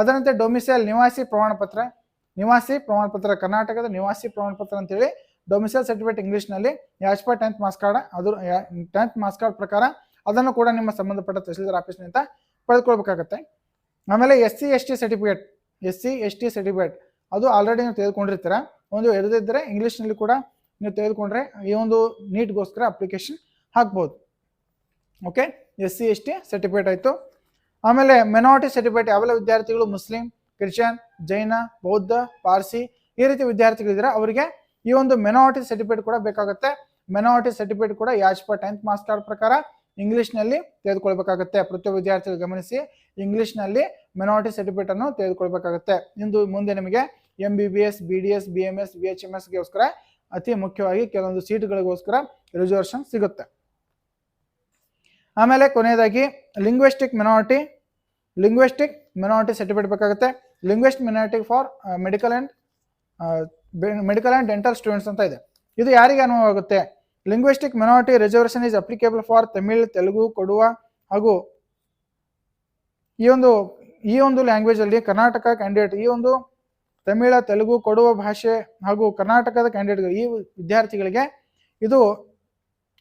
ಅದರಂತೆ ಡೊಮಿಸೈಲ್ ನಿವಾಸಿ ಪ್ರಮಾಣ ಪತ್ರ ನಿವಾಸಿ ಪ್ರಮಾಣ ಪತ್ರ ಕರ್ನಾಟಕದ ನಿವಾಸಿ ಪ್ರಮಾಣ ಪತ್ರ ಅಂತೇಳಿ ಡೊಮಿಸೈಲ್ ಸರ್ಟಿಫಿಕೇಟ್ ಇಂಗ್ಲಿಷ್ನಲ್ಲಿ as per tenth marks card ಅದು ಟೆಂತ್ ಮಾರ್ಕ್ಸ್ ಕಾರ್ಡ್ ಪ್ರಕಾರ ಅದನ್ನು ಕೂಡ ನಿಮ್ಮ ಸಂಬಂಧಪಟ್ಟ ತಹಸೀಲ್ದಾರ್ ಆಫೀಸ್ನಿಂದ ಪಡೆದುಕೊಳ್ಬೇಕಾಗತ್ತೆ. ಆಮೇಲೆ S C S T certificate S C S T certificate ಅದು ಆಲ್ರೆಡಿ ನೀವು ತೆಗೆದುಕೊಂಡಿರ್ತೀರ. ಒಂದು ಇರದಿದ್ದರೆ ಇಂಗ್ಲೀಷ್ನಲ್ಲಿ ಕೂಡ ನೀವು ತೆಗೆದುಕೊಂಡ್ರೆ ಈ ಒಂದು ನೀಟ್ಗೋಸ್ಕರ ಅಪ್ಲಿಕೇಶನ್ ಹಾಕ್ಬೋದು. Okay S C S T certificate ಆಯಿತು. ಆಮೇಲೆ ಮೆನಾರಿಟಿ ಸರ್ಟಿಫಿಕೇಟ್ ಯಾವೆಲ್ಲ ವಿದ್ಯಾರ್ಥಿಗಳು? ಮುಸ್ಲಿಂ, ಕ್ರಿಶ್ಚಿಯನ್, ಜೈನ, ಬೌದ್ಧ, ಪಾರ್ಸಿ ಈ ರೀತಿ ವಿದ್ಯಾರ್ಥಿಗಳಿದ್ದಾರೆ ಅವರಿಗೆ ಈ ಒಂದು ಮೆನಾರಿಟಿ ಸರ್ಟಿಫಿಕೇಟ್ ಕೂಡ ಬೇಕಾಗುತ್ತೆ. ಮೆನಾರಿಟಿ ಸರ್ಟಿಫಿಕೇಟ್ ಕೂಡ ಯಾಜ್ ಪರ್ ಟೆಂತ್ ಮಾಸ್ಟರ್ ಪ್ರಕಾರ ಇಂಗ್ಲೀಷ್ನಲ್ಲಿ ತೆಗೆದುಕೊಳ್ಬೇಕಾಗುತ್ತೆ. ಪ್ರತಿಯೊಬ್ಬ ವಿದ್ಯಾರ್ಥಿಗಳು ಗಮನಿಸಿ ಇಂಗ್ಲೀಷ್ನಲ್ಲಿ ಮೆನಾರಿಟಿ ಸರ್ಟಿಫಿಕೇಟ್ ಅನ್ನು ತೆಗೆದುಕೊಳ್ಬೇಕಾಗುತ್ತೆ. ಇಂದು ಮುಂದೆ ನಿಮಗೆ M B B S B D S B M S B H M ಎಸ್ಗೋಸ್ಕರ ಅತಿ ಮುಖ್ಯವಾಗಿ ಕೆಲವೊಂದು ಸೀಟ್ಗಳಿಗೋಸ್ಕರ ರಿಸರ್ವೇಷನ್ ಸಿಗುತ್ತೆ. ಆಮೇಲೆ ಕೊನೆಯದಾಗಿ linguistic minority linguistic minority certificate ಬೇಕಾಗುತ್ತೆ linguist minority for medical and medical and dental students ಅಂತ ಇದೆ. ಇದು ಯಾರಿಗೆ ಅನುಭವವಾಗುತ್ತೆ linguistic minority reservation is applicable for Tamil Telugu ಕೊಡುವ ಹಾಗೂ ಈ ಒಂದು ಈ ಒಂದು ಲ್ಯಾಂಗ್ವೇಜ್ ಅಲ್ಲಿ ಕರ್ನಾಟಕ ಕ್ಯಾಂಡಿಡೇಟ್ ಈ ಒಂದು ತಮಿಳ ತೆಲುಗು ಕೊಡುವ ಭಾಷೆ ಹಾಗೂ ಕರ್ನಾಟಕದ ಕ್ಯಾಂಡಿಡೇಟ್ಗಳು ಈ ವಿದ್ಯಾರ್ಥಿಗಳಿಗೆ ಇದು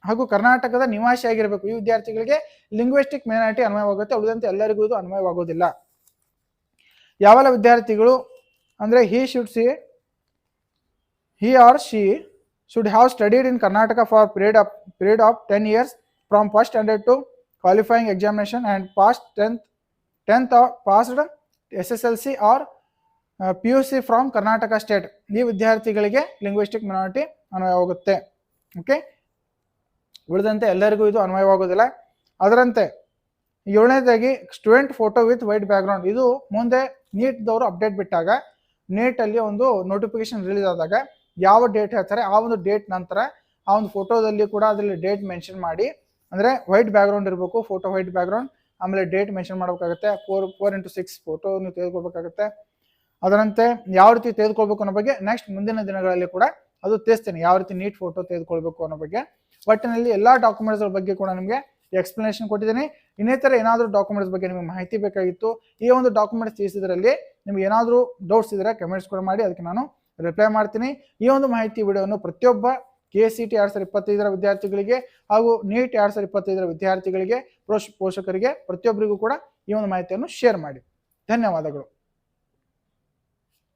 ಹಾಗೂ ಕರ್ನಾಟಕದ ನಿವಾಸಿ ಆಗಿರಬೇಕು ಈ ವಿದ್ಯಾರ್ಥಿಗಳಿಗೆ ಲಿಂಗ್ವಿಸ್ಟಿಕ್ ಮೈನಾರಿಟಿ ಅನ್ವಯವಾಗುತ್ತೆ ಉಳಿದಂತೆ ಎಲ್ಲರಿಗೂ ಇದು ಅನ್ವಯವಾಗೋದಿಲ್ಲ ಯಾವೆಲ್ಲ ವಿದ್ಯಾರ್ಥಿಗಳು ಅಂದರೆ he should C he or she should have she should have studied in Karnataka for period of period of 10 years from first examination to qualifying examination and passed 10th 10th or passed SSLC or uh, PUC from Karnataka state ಈ ವಿದ್ಯಾರ್ಥಿಗಳಿಗೆ linguistic ಮಿನಾರಿಟಿ ಅನ್ವಯವಾಗುತ್ತೆ okay ಉಳಿದಂತೆ ಎಲ್ಲರಿಗೂ ಇದು ಅನ್ವಯವಾಗೋದಿಲ್ಲ ಅದರಂತೆ ಏಳನೇದಾಗಿ student photo with white background ಇದು ಮುಂದೆ ನೀಟ್ದವರು ಅಪ್ಡೇಟ್ ಬಿಟ್ಟಾಗ ನೀಟಲ್ಲಿ ಒಂದು ನೋಟಿಫಿಕೇಶನ್ ರಿಲೀಸ್ ಆದಾಗ ಯಾವ ಡೇಟ್ ಹೇಳ್ತಾರೆ, ಆ ಒಂದು ಡೇಟ್ ನಂತರ ಆ ಒಂದು ಫೋಟೋದಲ್ಲಿ ಕೂಡ ಅದರಲ್ಲಿ ಡೇಟ್ ಮೆನ್ಷನ್ ಮಾಡಿ, ಅಂದರೆ ವೈಟ್ ಬ್ಯಾಕ್ಗ್ರೌಂಡ್ ಇರಬೇಕು ಫೋಟೋ ವೈಟ್ ಬ್ಯಾಕ್ಗ್ರೌಂಡ್ ಆಮೇಲೆ ಡೇಟ್ ಮೆನ್ಷನ್ ಮಾಡಬೇಕಾಗುತ್ತೆ four four into six photo ನೀವು ತೆಗೆದುಕೊಳ್ಬೇಕಾಗುತ್ತೆ. ಅದರಂತೆ ಯಾವ ರೀತಿ ತೆಗೆದುಕೊಳ್ಬೇಕು ಅನ್ನೋ ಬಗ್ಗೆ ನೆಕ್ಸ್ಟ್ ಮುಂದಿನ ದಿನಗಳಲ್ಲಿ ಕೂಡ ಅದು ತಿಳಿಸ್ತೇನೆ, ಯಾವ ರೀತಿ ನೀಟ್ ಫೋಟೋ ತೆಗೆದುಕೊಳ್ಬೇಕು ಅನ್ನೋ ಬಗ್ಗೆ. ಒಟ್ಟಿನಲ್ಲಿ ಎಲ್ಲ ಡಾಕ್ಯುಮೆಂಟ್ಸ್ ಬಗ್ಗೆ ಕೂಡ ನಿಮಗೆ ಎಕ್ಸ್ಪ್ಲನೇಷನ್ ಕೊಟ್ಟಿದ್ದೀನಿ. ಇನ್ನಿತರ ಏನಾದರೂ ಡಾಕ್ಯುಮೆಂಟ್ಸ್ ಬಗ್ಗೆ ನಿಮಗೆ ಮಾಹಿತಿ ಬೇಕಾಗಿತ್ತು, ಈ ಒಂದು ಡಾಕ್ಯುಮೆಂಟ್ಸ್ ತಿಳಿಸಿದ್ರಲ್ಲಿ ನಿಮ್ಗೆ ಏನಾದರೂ ಡೌಟ್ಸ್ ಇದ್ದರೆ ಕಮೆಂಟ್ಸ್ ಕೂಡ ಮಾಡಿ, ಅದಕ್ಕೆ ನಾನು ರಿಪ್ಲೈ ಮಾಡ್ತೀನಿ. ಈ ಒಂದು ಮಾಹಿತಿ ವಿಡಿಯೋವನ್ನು ಪ್ರತಿಯೊಬ್ಬ ಕೆ ಸಿ ಟಿ ಎರಡು ಸಾವಿರ ಇಪ್ಪತ್ತೈದರ ವಿದ್ಯಾರ್ಥಿಗಳಿಗೆ ಹಾಗೂ ನೀಟ್ ಎರಡು ಸಾವಿರ ಇಪ್ಪತ್ತೈದರ ವಿದ್ಯಾರ್ಥಿಗಳಿಗೆ, ಪೋಷ್, ಪೋಷಕರಿಗೆ ಪ್ರತಿಯೊಬ್ಬರಿಗೂ ಕೂಡ ಈ ಒಂದು ಮಾಹಿತಿಯನ್ನು ಶೇರ್ ಮಾಡಿ. ಧನ್ಯವಾದಗಳು.